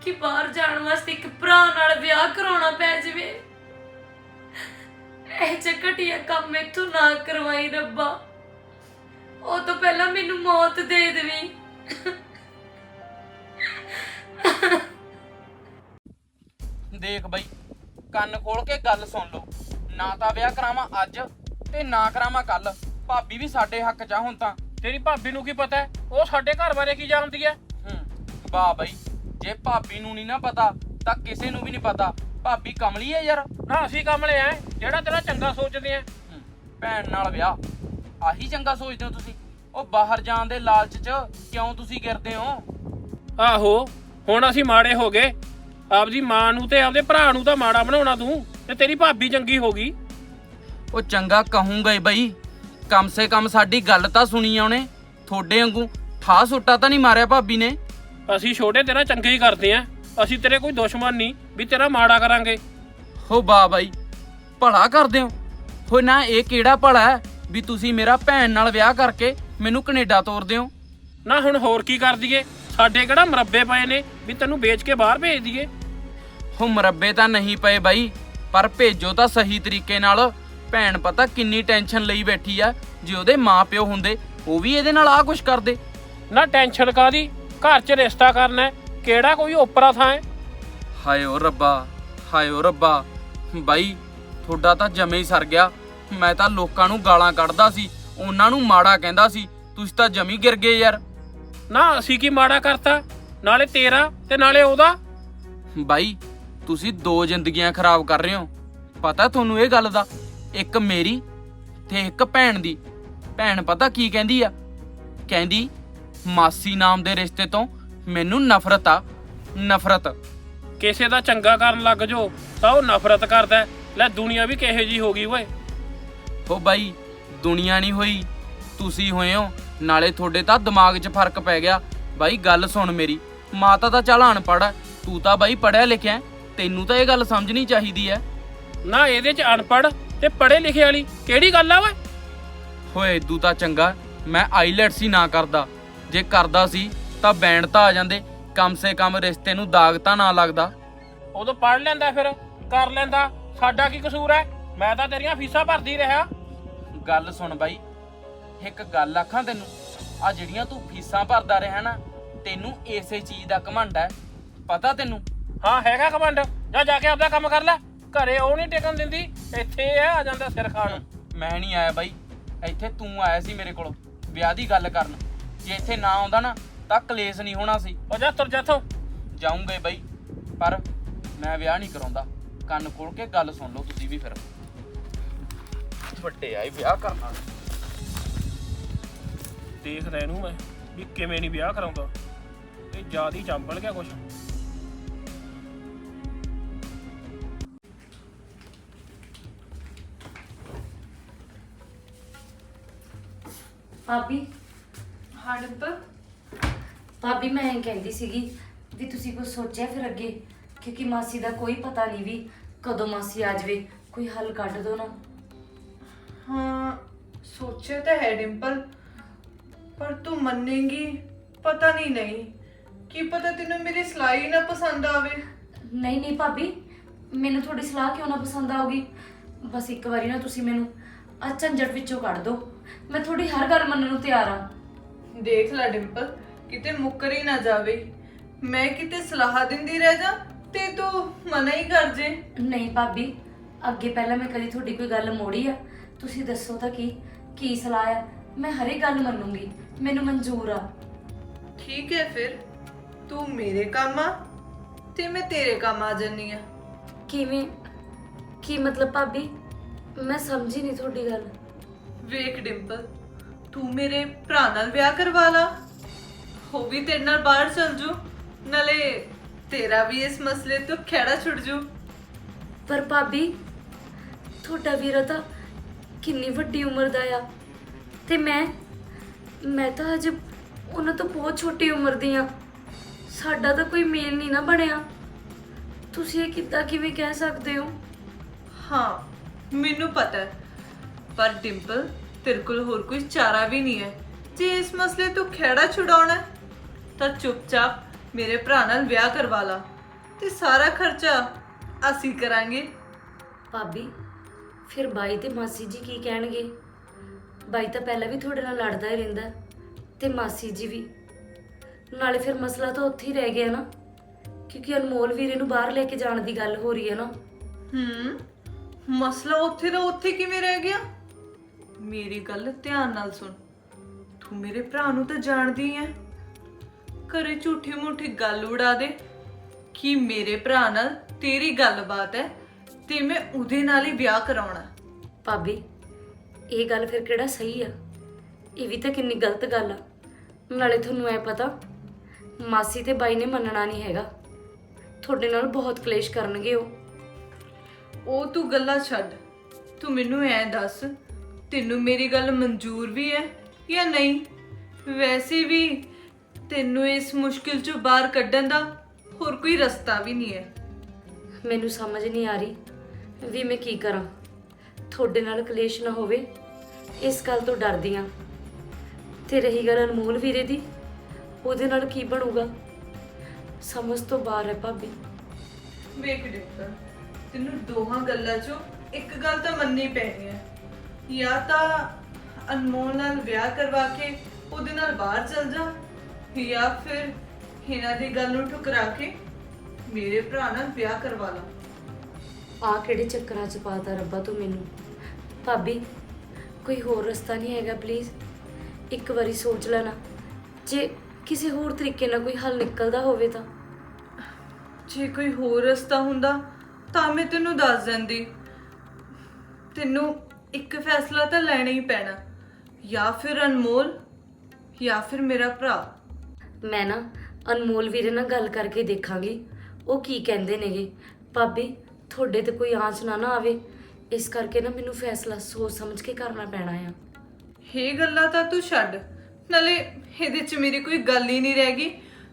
ਕਿ ਬਾਹਰ ਜਾਣ ਵਾਸਤੇ ਇੱਕ ਭਰਾ ਨਾਲ ਵਿਆਹ ਕਰਾਉਣਾ ਪੈ ਜਾਵੇ। ਇਹ ਜੇ ਕੰਮ ਮੈਥੋਂ ਨਾ ਕਰਵਾਈ ਰੱਬਾ, ਉਹ ਤੋਂ ਪਹਿਲਾਂ ਮੈਨੂੰ ਮੌਤ ਦੇ ਦੇਵੀਂ। ਦੇਖ ਬਈ, ਕੰਨ ਖੋਲ ਕੇ ਗੱਲ ਸੁਣ ਲਓ। ਨਾ ਤਾਂ ਵਿਆਹ ਕਰਾਵਾਂ ਅੱਜ ਤੇ ਨਾ ਕਰਾਵਾਂ ਕੱਲ ਭਾਬੀ ਵੀ ਸਾਡੇ ਹੱਕ 'ਚ ਆ ਹੁਣ ਤਾਂ। ਤੇਰੀ ਭਾਬੀ ਨੂੰ ਕੀ ਪਤਾ ਹੈ? ਉਹ ਸਾਡੇ ਘਰ ਬਾਰੇ ਕੀ ਜਾਣਦੀ ਹੈ? ਹੂੰ ਵਾਹ ਬਈ ਜੇ ਭਾਬੀ ਨੂੰ ਨਹੀਂ ਨਾ ਪਤਾ ਤਾਂ ਕਿਸੇ ਨੂੰ ਵੀ ਨਹੀਂ ਪਤਾ। ਭਾਬੀ ਕਮਲੀ ਹੈ ਯਾਰ? ਨਾ ਅਸੀਂ ਕਮਲੇ ਆ ਜਿਹੜਾ ਤੇਰਾ ਚੰਗਾ ਸੋਚਦੇ ਆ। ਭੈਣ ਨਾਲ ਵਿਆਹ। ਆਹੀ ਚੰਗਾ ਸੋਚਦੇ ਹੋ ਤੁਸੀਂ? ਉਹ ਬਾਹਰ ਜਾਣ ਦੇ ਲਾਲਚ 'ਚ ਕਿਉਂ ਤੁਸੀਂ ਗਿਰਦੇ ਹੋ? ਆਹੋ ਹੁਣ ਅਸੀਂ ਮਾੜੇ ਹੋ ਗਏ। ਆਪਦੀ ਮਾਂ ਨੂੰ ਤੇ ਆਪਦੇ ਭਰਾ ਨੂੰ ਤਾਂ ਮਾੜਾ ਬਣਾਉਣਾ ਤੂੰ ਤੇ ਤੇਰੀ ਭਾਬੀ ਚੰਗੀ ਹੋ ਗਈ। ਉਹ ਚੰਗਾ ਕਹੂੰਗਾ ਹੀ ਬਈ। ਕਮ ਸੇ ਕਮ ਸਾਡੀ ਗੱਲ ਤਾਂ ਸੁਣੀ ਆ ਉਹਨੇ ਥੋੜੇ ਵਾਂਗੂ। ਠਾ ਸੁੱਟਾ ਤਾਂ ਨਹੀਂ ਮਾਰਿਆ ਭਾਬੀ ਨੇ? ਅਸੀਂ ਛੋਟੇ ਤੇਰਾ ਚੰਗੇ ਹੀ ਕਰਦੇ ਆ। ਅਸੀਂ ਤੇਰੇ ਕੋਈ ਦੁਸ਼ਮਣ ਨਹੀਂ ਵੀ ਤੇਰਾ ਮਾੜਾ ਕਰਾਂਗੇ। ਹੋ ਬਾ ਬਾਈ ਭਲਾ ਕਰਦੇ ਹੋ? ਹੋ ਨਾ ਇਹ ਕਿਹੜਾ ਭਲਾ ਹੈ ਵੀ ਤੁਸੀਂ ਮੇਰਾ ਭੈਣ ਨਾਲ ਵਿਆਹ ਕਰਕੇ ਮੈਨੂੰ ਕੈਨੇਡਾ ਤੋਰਦੇ ਹੋ ਨਾ ਹੁਣ ਹੋਰ ਕੀ ਕਰ ਦਈਏ? ਸਾਡੇ ਕਿਹੜਾ ਮਰੱਬੇ ਪਏ ਨੇ ਵੀ ਤੈਨੂੰ ਵੇਚ ਕੇ ਬਾਹਰ ਭੇਜ ਦਈਏ? ਹੋ ਮਰੱਬੇ ਤਾਂ ਨਹੀਂ ਪਏ ਬਾਈ ਪਰ ਭੇਜੋ ਤਾਂ ਸਹੀ ਤਰੀਕੇ ਨਾਲ। ਭੈਣ ਪਤਾ ਕਿੰਨੀ ਟੈਨਸ਼ਨ ਲਈ ਬੈਠੀ ਆ ਜੇ ਉਹਦੇ ਮਾਪਿਓ ਹੁੰਦੇ ਉਹ ਵੀ ਇਹਦੇ ਨਾਲ ਆ ਕੁਛ ਕਰਦੇ। ਨਾ ਟੈਨਸ਼ਨ ਕਾਦੀ ਘਰ 'ਚ ਰਿਸ਼ਤਾ ਕਰਨਾ ਹੈ, ਕਿਹੜਾ ਕੋਈ ਓਪਰਾ ਥਾਂ ਹੈ? ਹਾਏ ਓ ਰੱਬਾ ਹਾਏ ਓ ਰੱਬਾ ਬਾਈ ਤੁਹਾਡਾ ਤਾਂ ਜਮੇ ਹੀ ਸਰ ਗਿਆ। ਮੈਂ ਤਾਂ ਲੋਕਾਂ ਨੂੰ ਗਾਲਾਂ ਕੱਢਦਾ ਸੀ ਉਹਨਾਂ ਨੂੰ ਮਾੜਾ ਕਹਿੰਦਾ ਸੀ ਤੁਸੀਂ ਤਾਂ ਜਮੀ ਗਿਰ ਗਏ ਯਾਰ। ਨਾ ਅਸੀਂ ਕੀ ਮਾੜਾ ਕਰਤਾ? ਨਾਲੇ ਤੇਰਾ ਤੇ ਨਾਲੇ ਉਹਦਾ? ਬਾਈ ਤੁਸੀਂ ਦੋ ਜ਼ਿੰਦਗੀਆਂ ਖਰਾਬ ਕਰ ਰਹੇ ਹੋ। ਪਤਾ ਤੁਹਾਨੂੰ ਇਹ ਗੱਲ ਦਾ? ਇੱਕ ਮੇਰੀ ਤੇ ਇੱਕ ਭੈਣ ਦੀ। ਭੈਣ ਪਤਾ ਕੀ ਕਹਿੰਦੀ ਆ? ਕਹਿੰਦੀ ਮਾਸੀ ਨਾਮ ਦੇ ਰਿਸ਼ਤੇ ਤੋਂ ਮੈਨੂੰ ਨਫ਼ਰਤ ਆ ਨਫ਼ਰਤ। ਕਿਸੇ ਦਾ ਚੰਗਾ ਕਰਨ ਲੱਗ ਜੋ ਤਾਂ ਉਹ ਨਫ਼ਰਤ ਕਰਦਾ ਹੈ। ਲੈ ਦੁਨੀਆ ਵੀ ਕਿਹੋ ਜੀ ਹੋ ਗਈ ਓਏ। ਹੋ ਬਾਈ ਦੁਨੀਆ ਨਹੀਂ ਹੋਈ। ਤੁਸੀਂ ਹੋਏ ਹੋ ਨਾਲੇ ਤੁਹਾਡੇ ਤਾਂ ਦਿਮਾਗ 'ਚ ਫ਼ਰਕ ਪੈ ਗਿਆ। ਬਾਈ ਗੱਲ ਸੁਣ ਮੇਰੀ ਮਾਤਾ ਤਾਂ ਚੱਲ ਅਨਪੜ੍ਹ ਹੈ ਤੂੰ ਤਾਂ ਬਾਈ ਪੜਿਆ ਲਿਖਿਆ ਹੈ, ਤੈਨੂੰ ਤਾਂ ਇਹ ਗੱਲ ਸਮਝਣੀ ਚਾਹੀਦੀ ਹੈ। ਨਾ ਇਹਦੇ 'ਚ ਅਨਪੜ੍ਹ ਤੇ ਪੜ੍ਹੇ ਲਿਖੇ ਵਾਲੀ ਕਿਹੜੀ ਗੱਲ ਆ ਓਏ? ਹੋਏ ਇਦੂ ਤਾਂ ਚੰਗਾ ਮੈਂ ਆਈਲੈਟਸ ਹੀ ਨਾ ਕਰਦਾ। ਜੇ ਕਰਦਾ ਸੀ ਤਾਂ ਬੈਂਡ ਤਾਂ ਆ ਜਾਂਦੇ ਕਮ ਸੇ ਕਮ ਰਿਸ਼ਤੇ ਨੂੰ ਦਾਗ ਤਾਂ ਨਾ ਲੱਗਦਾ। ਉਦੋਂ ਪੜ੍ਹ ਲੈਂਦਾ ਫਿਰ ਕਰ ਲੈਂਦਾ ਸਾਡਾ ਕੀ ਕਸੂਰ ਹੈ ਮੈਂ ਤਾਂ ਤੇਰੀਆਂ ਫੀਸਾਂ ਭਰਦੀ ਰਿਹਾ। ਗੱਲ ਸੁਣ ਬਾਈ ਇੱਕ ਗੱਲ ਆਖਾਂ ਤੈਨੂੰ ਆ ਜਿਹੜੀਆਂ ਤੂੰ ਫੀਸਾਂ ਭਰਦਾ ਰਿਹਾ ਨਾ ਤੈਨੂੰ ਇਸੇ ਚੀਜ਼ ਦਾ ਘਮੰਡ ਹੈ ਪਤਾ ਤੈਨੂੰ? ਹਾਂ ਹੈਗਾ ਕਮੰਡ ਜਾ ਜਾ ਕੇ ਆਪਦਾ ਕੰਮ ਕਰ ਲੈ। ਘਰੇ ਉਹ ਨਹੀਂ ਟਿਕਣ ਦਿੰਦੀ ਇੱਥੇ ਆ ਆ ਜਾਂਦਾ ਸਿਰ ਖਾਣ। ਮੈਂ ਨਹੀਂ ਆਇਆ ਬਾਈ। ਇੱਥੇ ਤੂੰ ਆਇਆ ਸੀ ਮੇਰੇ ਕੋਲ ਵਿਆਹ ਦੀ ਗੱਲ ਕਰਨ। ਜੇ ਇੱਥੇ ਨਾ ਆਉਂਦਾ ਨਾ ਤਾਂ ਕਲੇਸ਼ ਨਹੀਂ ਹੋਣਾ ਸੀ। ਉਹ ਜਾ ਤੁਰ ਜਾ ਇੱਥੋਂ। ਜਾਉਂਗੇ ਬਾਈ ਪਰ ਮੈਂ ਵਿਆਹ ਨਹੀਂ ਕਰਾਉਂਦਾ। ਕੰਨ ਖੋਲ ਕੇ ਗੱਲ ਸੁਣ ਲਓ ਤੁਸੀਂ ਵੀ ਫਿਰ। ਵੱਡੇ ਆਏ ਵਿਆਹ ਕਰਨਾ ਦੇਖਦਾ ਇਹਨੂੰ ਮੈਂ ਵੀ ਕਿਵੇਂ ਨਹੀਂ ਵਿਆਹ ਕਰਾਉਂਦਾ। ਇਹ ਜ਼ਿਆਦਾ ਹੀ ਚੰਬਲ ਗਿਆ ਕੁਛ। ਭਾਬੀ? ਹਾਂ ਡਿੰਪਲ? ਭਾਬੀ ਮੈਂ ਇਹ ਕਹਿੰਦੀ ਸੀਗੀ ਵੀ ਤੁਸੀਂ ਕੁਝ ਸੋਚਿਆ ਫਿਰ ਅੱਗੇ? ਕਿਉਂਕਿ ਮਾਸੀ ਦਾ ਕੋਈ ਪਤਾ ਨਹੀਂ ਵੀ ਕਦੋਂ ਮਾਸੀ ਆ ਜਾਵੇ। ਕੋਈ ਹੱਲ ਕੱਢ ਦੋ ਨਾ। ਹਾਂ ਸੋਚਿਆ ਤਾਂ ਹੈ ਡਿੰਪਲ ਪਰ ਤੂੰ ਮੰਨੇਗੀ ਪਤਾ ਨਹੀਂ ਨਹੀਂ। ਕੀ ਪਤਾ ਤੈਨੂੰ ਮੇਰੀ ਸਲਾਈ ਨਾ ਪਸੰਦ ਆਵੇ? ਨਹੀਂ ਨਹੀਂ ਭਾਬੀ ਮੈਨੂੰ ਤੁਹਾਡੀ ਸਲਾਹ ਕਿਉਂ ਨਾ ਪਸੰਦ ਆਉਗੀ ਬਸ ਇੱਕ ਵਾਰੀ ਨਾ ਤੁਸੀਂ ਮੈਨੂੰ ਆ ਝੰਜਟ ਵਿੱਚੋਂ ਕੱਢ ਦਿਓ ਮੈਂ ਤੁਹਾਡੀ ਹਰ ਗੱਲ ਮੰਨਣ ਨੂੰ ਤਿਆਰ ਆ ਦੇਖ ਲੈ ਡਿੰਪਲ ਕਿਤੇ ਮੁੱਕਰ ਹੀ ਨਾ ਜਾਵੇ। ਮੈਂ ਕਿਤੇ ਸਲਾਹ ਦਿੰਦੀ ਰਹਿ ਜਾ ਤੇ ਤੂੰ ਮਨਾ ਹੀ ਕਰ ਜੇ। ਨਹੀਂ ਭਾਬੀ ਅੱਗੇ ਪਹਿਲਾਂ ਮੈਂ ਕਦੀ ਤੁਹਾਡੀ ਕੋਈ ਗੱਲ ਮੋੜੀ ਆ। ਤੁਸੀਂ ਦੱਸੋ ਤਾਂ ਕੀ ਕੀ ਸਲਾਹ ਆ? ਮੈਂ ਹਰ ਇੱਕ ਗੱਲ ਮੰਨੂੰਗੀ ਮੈਨੂੰ ਮਨਜ਼ੂਰ ਆ। ਠੀਕ ਹੈ ਫਿਰ ਤੂੰ ਮੇਰੇ ਕੰਮ ਆ ਤੇ ਮੈਂ ਤੇਰੇ ਕੰਮ ਆ ਜੰਨੀ ਆ ਕਿਵੇਂ? ਕੀ ਮਤਲਬ ਭਾਬੀ? ਮੈਂ ਸਮਝੀ ਨਹੀਂ ਤੁਹਾਡੀ ਗੱਲ। ਵੇਖ ਡਿੰਪਲ ਤੂੰ ਮੇਰੇ ਭਰਾ ਨਾਲ ਵਿਆਹ ਕਰਵਾ ਲਾ। ਉਹ ਵੀ ਤੇਰੇ ਨਾਲ ਬਾਹਰ ਚਲ ਜੂ ਨਾਲੇ ਤੇਰਾ ਵੀ ਇਸ ਮਸਲੇ ਤੋਂ ਖੇੜਾ ਛੁੱਟ ਜੂ। ਪਰ ਭਾਬੀ ਤੁਹਾਡਾ ਵੀਰਾ ਤਾਂ ਕਿੰਨੀ ਵੱਡੀ ਉਮਰ ਦਾ ਆ। ਤੇ ਮੈਂ ਮੈਂ ਤਾਂ ਅਜੇ ਉਹਨਾਂ ਤੋਂ ਬਹੁਤ ਛੋਟੀ ਉਮਰ ਦੀ ਆ। ਸਾਡਾ ਤਾਂ ਕੋਈ ਮੇਲ ਨਹੀਂ ਨਾ ਬਣਿਆ। ਤੁਸੀਂ ਇਹ ਕਿੱਦਾਂ ਕਿਵੇਂ ਕਹਿ ਸਕਦੇ ਹੋ? ਹਾਂ ਮੈਨੂੰ ਪਤਾ ਹੈ। ਪਰ ਡਿੰਪਲ ਤੇਰੇ ਕੋਲ ਹੋਰ ਕੋਈ ਚਾਰਾ ਵੀ ਨਹੀਂ ਹੈ। ਜੇ ਇਸ ਮਸਲੇ ਤੋਂ ਖੇੜਾ ਛੁਡਾਉਣਾ ਤਾਂ ਚੁੱਪਚਾਪ ਮੇਰੇ ਭਰਾ ਨਾਲ ਵਿਆਹ ਕਰਵਾ ਲਾ ਤੇ ਸਾਰਾ ਖਰਚਾ ਅਸੀਂ ਕਰਾਂਗੇ। ਭਾਬੀ ਫਿਰ ਬਾਈ ਤੇ ਮਾਸੀ ਜੀ ਕੀ ਕਹਿਣਗੇ? ਬਾਈ ਤਾਂ ਪਹਿਲਾਂ ਵੀ ਤੁਹਾਡੇ ਨਾਲ ਲੜਦਾ ਹੀ ਰਹਿੰਦਾ ਤੇ ਮਾਸੀ ਜੀ ਵੀ। ਨਾਲੇ ਫਿਰ ਮਸਲਾ ਤਾਂ ਉੱਥੇ ਹੀ ਰਹਿ ਗਿਆ ਨਾ ਕਿਉਂਕਿ ਅਨਮੋਲ ਵੀਰੇ ਨੂੰ ਬਾਹਰ ਲੈ ਕੇ ਜਾਣ ਦੀ ਗੱਲ ਹੋ ਰਹੀ ਹੈ ਨਾ। ਹੂੰ ਮਸਲਾ ਉੱਥੇ ਦਾ ਉੱਥੇ ਕਿਵੇਂ ਰਹਿ ਗਿਆ? ਮੇਰੀ ਗੱਲ ਧਿਆਨ ਨਾਲ ਸੁਣ। ਤੂੰ ਮੇਰੇ ਭਰਾ ਨੂੰ ਤਾਂ ਜਾਣਦੀ ਐ। ਘਰੇ ਝੂਠੀ ਮੂਠੀ ਗੱਲ ਉਡਾ ਦੇ ਕਿ ਮੇਰੇ ਭਰਾ ਨਾਲ ਤੇਰੀ ਗੱਲਬਾਤ ਹੈ ਤੇ ਮੈਂ ਉਹਦੇ ਨਾਲ ਹੀ ਵਿਆਹ ਕਰਾਉਣਾ। ਭਾਬੀ ਇਹ ਗੱਲ ਫਿਰ ਕਿਹੜਾ ਸਹੀ ਆ? ਇਹ ਵੀ ਤਾਂ ਕਿੰਨੀ ਗਲਤ ਗੱਲ ਆ। ਨਾਲੇ ਤੁਹਾਨੂੰ ਐ ਪਤਾ ਮਾਸੀ ਤੇ ਬਾਈ ਨੇ ਮੰਨਣਾ ਨਹੀਂ ਹੈਗਾ। ਤੁਹਾਡੇ ਨਾਲ ਬਹੁਤ ਕਲੇਸ਼ ਕਰਨਗੇ ਉਹ। ਉਹ ਤੂੰ ਗੱਲਾਂ ਛੱਡ। ਤੂੰ ਮੈਨੂੰ ਐ ਦੱਸ ਤੈਨੂੰ ਮੇਰੀ ਗੱਲ ਮਨਜ਼ੂਰ ਵੀ ਹੈ ਜਾਂ ਨਹੀਂ? ਵੈਸੇ ਵੀ ਤੈਨੂੰ ਇਸ ਮੁਸ਼ਕਿਲ ਚੋਂ ਬਾਹਰ ਕੱਢਣ ਦਾ ਹੋਰ ਕੋਈ ਰਸਤਾ ਵੀ ਨਹੀਂ ਹੈ। ਮੈਨੂੰ ਸਮਝ ਨਹੀਂ ਆ ਰਹੀ ਵੀ ਮੈਂ ਕੀ ਕਰਾਂ। ਤੁਹਾਡੇ ਨਾਲ ਕਲੇਸ਼ ਨਾ ਹੋਵੇ ਇਸ ਗੱਲ ਤੋਂ ਡਰਦੀ ਆ ਤੇ ਰਹੀ ਗੱਲ ਅਨਮੋਲ ਵੀਰੇ ਦੀ ਉਹਦੇ ਨਾਲ ਕੀ ਬਣੂਗਾ? ਸਮਝ ਤੋਂ ਬਾਹਰ ਹੈ ਭਾਬੀ। ਵੇਖ ਡਿੰਪਲ ਤੈਨੂੰ ਦੋਹਾਂ ਗੱਲਾਂ ਚੋਂ ਇੱਕ ਗੱਲ ਤਾਂ ਮੰਨਣੀ ਪੈਣੀ ਹੈ। ਜਾਂ ਤਾਂ ਅਨਮੋਲ ਨਾਲ ਵਿਆਹ ਕਰਵਾ ਕੇ ਉਹਦੇ ਨਾਲ ਬਾਹਰ ਚਲ ਜਾ ਜਾਂ ਫਿਰ ਇਹਨਾਂ ਦੀ ਗੱਲ ਨੂੰ ਠੁਕਰਾ ਕੇ ਮੇਰੇ ਭਰਾ ਨਾਲ ਵਿਆਹ ਕਰਵਾ ਲਾ। ਆ ਕਿਹੜੇ ਚੱਕਰਾਂ 'ਚ ਪਾਤਾ ਰੱਬਾ ਤੂੰ ਮੈਨੂੰ? ਭਾਬੀ ਕੋਈ ਹੋਰ ਰਸਤਾ ਨਹੀਂ ਹੈਗਾ ਪਲੀਜ਼ ਇੱਕ ਵਾਰੀ ਸੋਚ ਲੈਣਾ। ਜੇ ਕਿਸੇ ਹੋਰ ਤਰੀਕੇ ਨਾਲ ਕੋਈ ਹੱਲ ਨਿਕਲਦਾ ਹੋਵੇ ਤਾਂ। ਜੇ ਕੋਈ ਹੋਰ ਰਸਤਾ ਹੁੰਦਾ ਤਾਂ ਮੈਂ ਤੈਨੂੰ ਦੱਸ ਦਿੰਦੀ। ਤੈਨੂੰ ਇੱਕ ਫੈਸਲਾ ਤਾਂ ਲੈਣਾ ਹੀ ਪੈਣਾ। ਜਾਂ ਫਿਰ ਅਨਮੋਲ ਜਾਂ ਫਿਰ ਮੇਰਾ ਭਰਾ। ਮੈਂ ਨਾ ਅਨਮੋਲ ਵੀਰੇ ਨਾਲ ਗੱਲ ਕਰਕੇ ਦੇਖਾਂਗੀ। ਉਹ ਕੀ ਕਹਿੰਦੇ ਨੇਗੇ। ਭਾਬੀ ਤੁਹਾਡੇ ਤੇ ਕੋਈ ਆਂਚ ਨਾ ਨਾ ਆਵੇ। ਇਸ ਕਰਕੇ ਨਾ ਮੈਨੂੰ ਫੈਸਲਾ ਸੋਚ ਸਮਝ ਕੇ ਕਰਨਾ ਪੈਣਾ ਆ। ਇਹ ਗੱਲਾਂ ਤਾਂ ਤੂੰ ਛੱਡ। ਨਾਲੇ ਇਹਦੇ 'ਚ ਮੇਰੀ ਕੋਈ ਗੱਲ ਹੀ ਨਹੀਂ ਰਹਿ ਗਈ।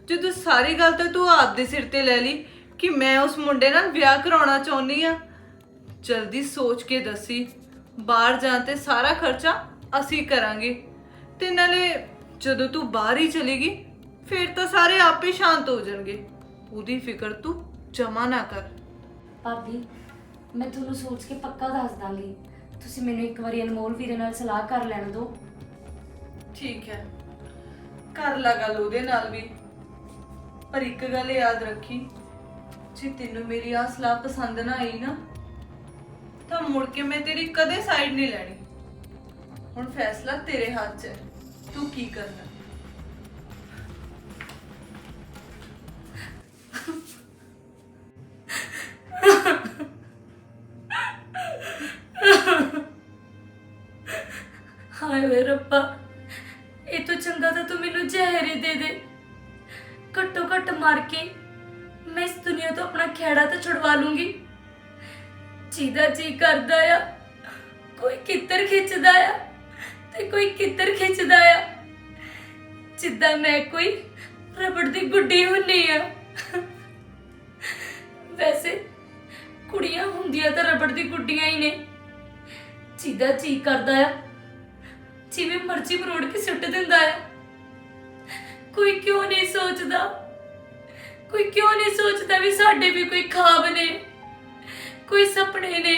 ਜਦੋਂ ਸਾਰੀ ਗੱਲ ਤਾਂ ਤੂੰ ਆਪ ਦੇ ਸਿਰ ਤੇ ਲੈ ਲਈ ਕਿ ਮੈਂ ਉਸ ਮੁੰਡੇ ਨਾਲ ਵਿਆਹ ਕਰਾਉਣਾ ਚਾਹੁੰਦੀ ਆ। ਜਲਦੀ ਸੋਚ ਕੇ ਦੱਸੀ। ਬਾਹਰ ਜਾਣ ਤੇ ਸਾਰਾ ਖਰਚਾ ਅਸੀਂ ਕਰਾਂਗੇ। ਤੇ ਨਾਲੇ ਜਦੋਂ ਤੂੰ ਬਾਹਰ ਹੀ ਚਲੇਗੀ ਫਿਰ ਤਾਂ ਸਾਰੇ ਆਪੇ ਸ਼ਾਂਤ ਹੋ ਜਾਣਗੇ। ਉਹਦੀ ਫਿਕਰ ਤੂੰ ਜਮਾ ਨਾ ਕਰ। ਭਾਬੀ ਮੈਂ ਤੁਹਾਨੂੰ ਸੋਚ ਕੇ ਪੱਕਾ ਦੱਸ ਦਾਂਗੀ। ਤੁਸੀਂ ਮੈਨੂੰ ਇੱਕ ਵਾਰੀ ਅਨਮੋਲ ਵੀਰੇ ਨਾਲ ਸਲਾਹ ਕਰ ਲੈਣ ਦਿਓ। ਠੀਕ ਹੈ। ਕਰ ਲਾ ਗੱਲ ਉਹਦੇ ਨਾਲ ਵੀ। ਪਰ ਇੱਕ ਗੱਲ ਯਾਦ ਰੱਖੀ ਜੇ ਤੈਨੂੰ ਮੇਰੀ ਆਹ ਸਲਾਹ ਪਸੰਦ ਨਾ ਆਈ ਨਾ ਤਾਂ ਮੁੜ ਕੇ ਮੈਂ ਤੇਰੀ ਕਦੇ ਸਾਈਡ ਨਹੀਂ ਲੈਣੀ। ਹੁਣ ਫੈਸਲਾ ਤੇਰੇ ਹੱਥ 'ਚ ਹੈ। ਤੂੰ ਕੀ ਕਰਨਾ? ਹਾਏ ਵੇ ਰੱਬਾ, ਇਹ ਤੋਂ ਚੰਗਾ ਤਾਂ ਤੂੰ ਮੈਨੂੰ ਜ਼ਹਿਰ ਹੀ ਦੇ ਦੇ। ਘੱਟੋ ਘੱਟ ਮਾਰ ਕੇ ਮੈਂ ਇਸ ਦੁਨੀਆ ਤੋਂ ਆਪਣਾ ਖੇੜਾ ਤਾਂ ਛੁਡਵਾ ਲੂੰਗੀ। ਜਿਹਦਾ ਜੀ ਕਰਦਾ ਆ, ਕੋਈ ਕਿੱਤਰ ਖਿੱਚਦਾ ਆ ਤੇ ਕੋਈ ਕਿੱਤਰ ਖਿੱਚਦਾ ਆ। ਜਿੱਦਾਂ ਮੈਂ ਕੋਈ ਰਬੜ ਦੀ ਗੁੱਡੀ ਹੁੰਨੀ ਆ। ਵੈਸੇ ਕੁੜੀਆਂ ਹੁੰਦੀਆਂ ਤਾਂ ਰਬੜ ਦੀ ਗੁੱਡੀਆਂ ਹੀ ਨੇ। ਜਿਹਦਾ ਜੀ ਕਰਦਾ ਆ, ਜਿਵੇਂ ਮਰਜ਼ੀ ਮਰੋੜ ਕੇ ਸੁੱਟ ਦਿੰਦਾ ਆ। ਕੋਈ ਕਿਉਂ ਨਹੀਂ ਸੋਚਦਾ? ਕੋਈ ਕਿਉਂ ਨਹੀਂ ਸੋਚਦਾ ਵੀ ਸਾਡੇ ਵੀ ਕੋਈ ਖਾਬ ਨੇ? ਕੋਈ ਸੁਪਨੇ ਨੇ।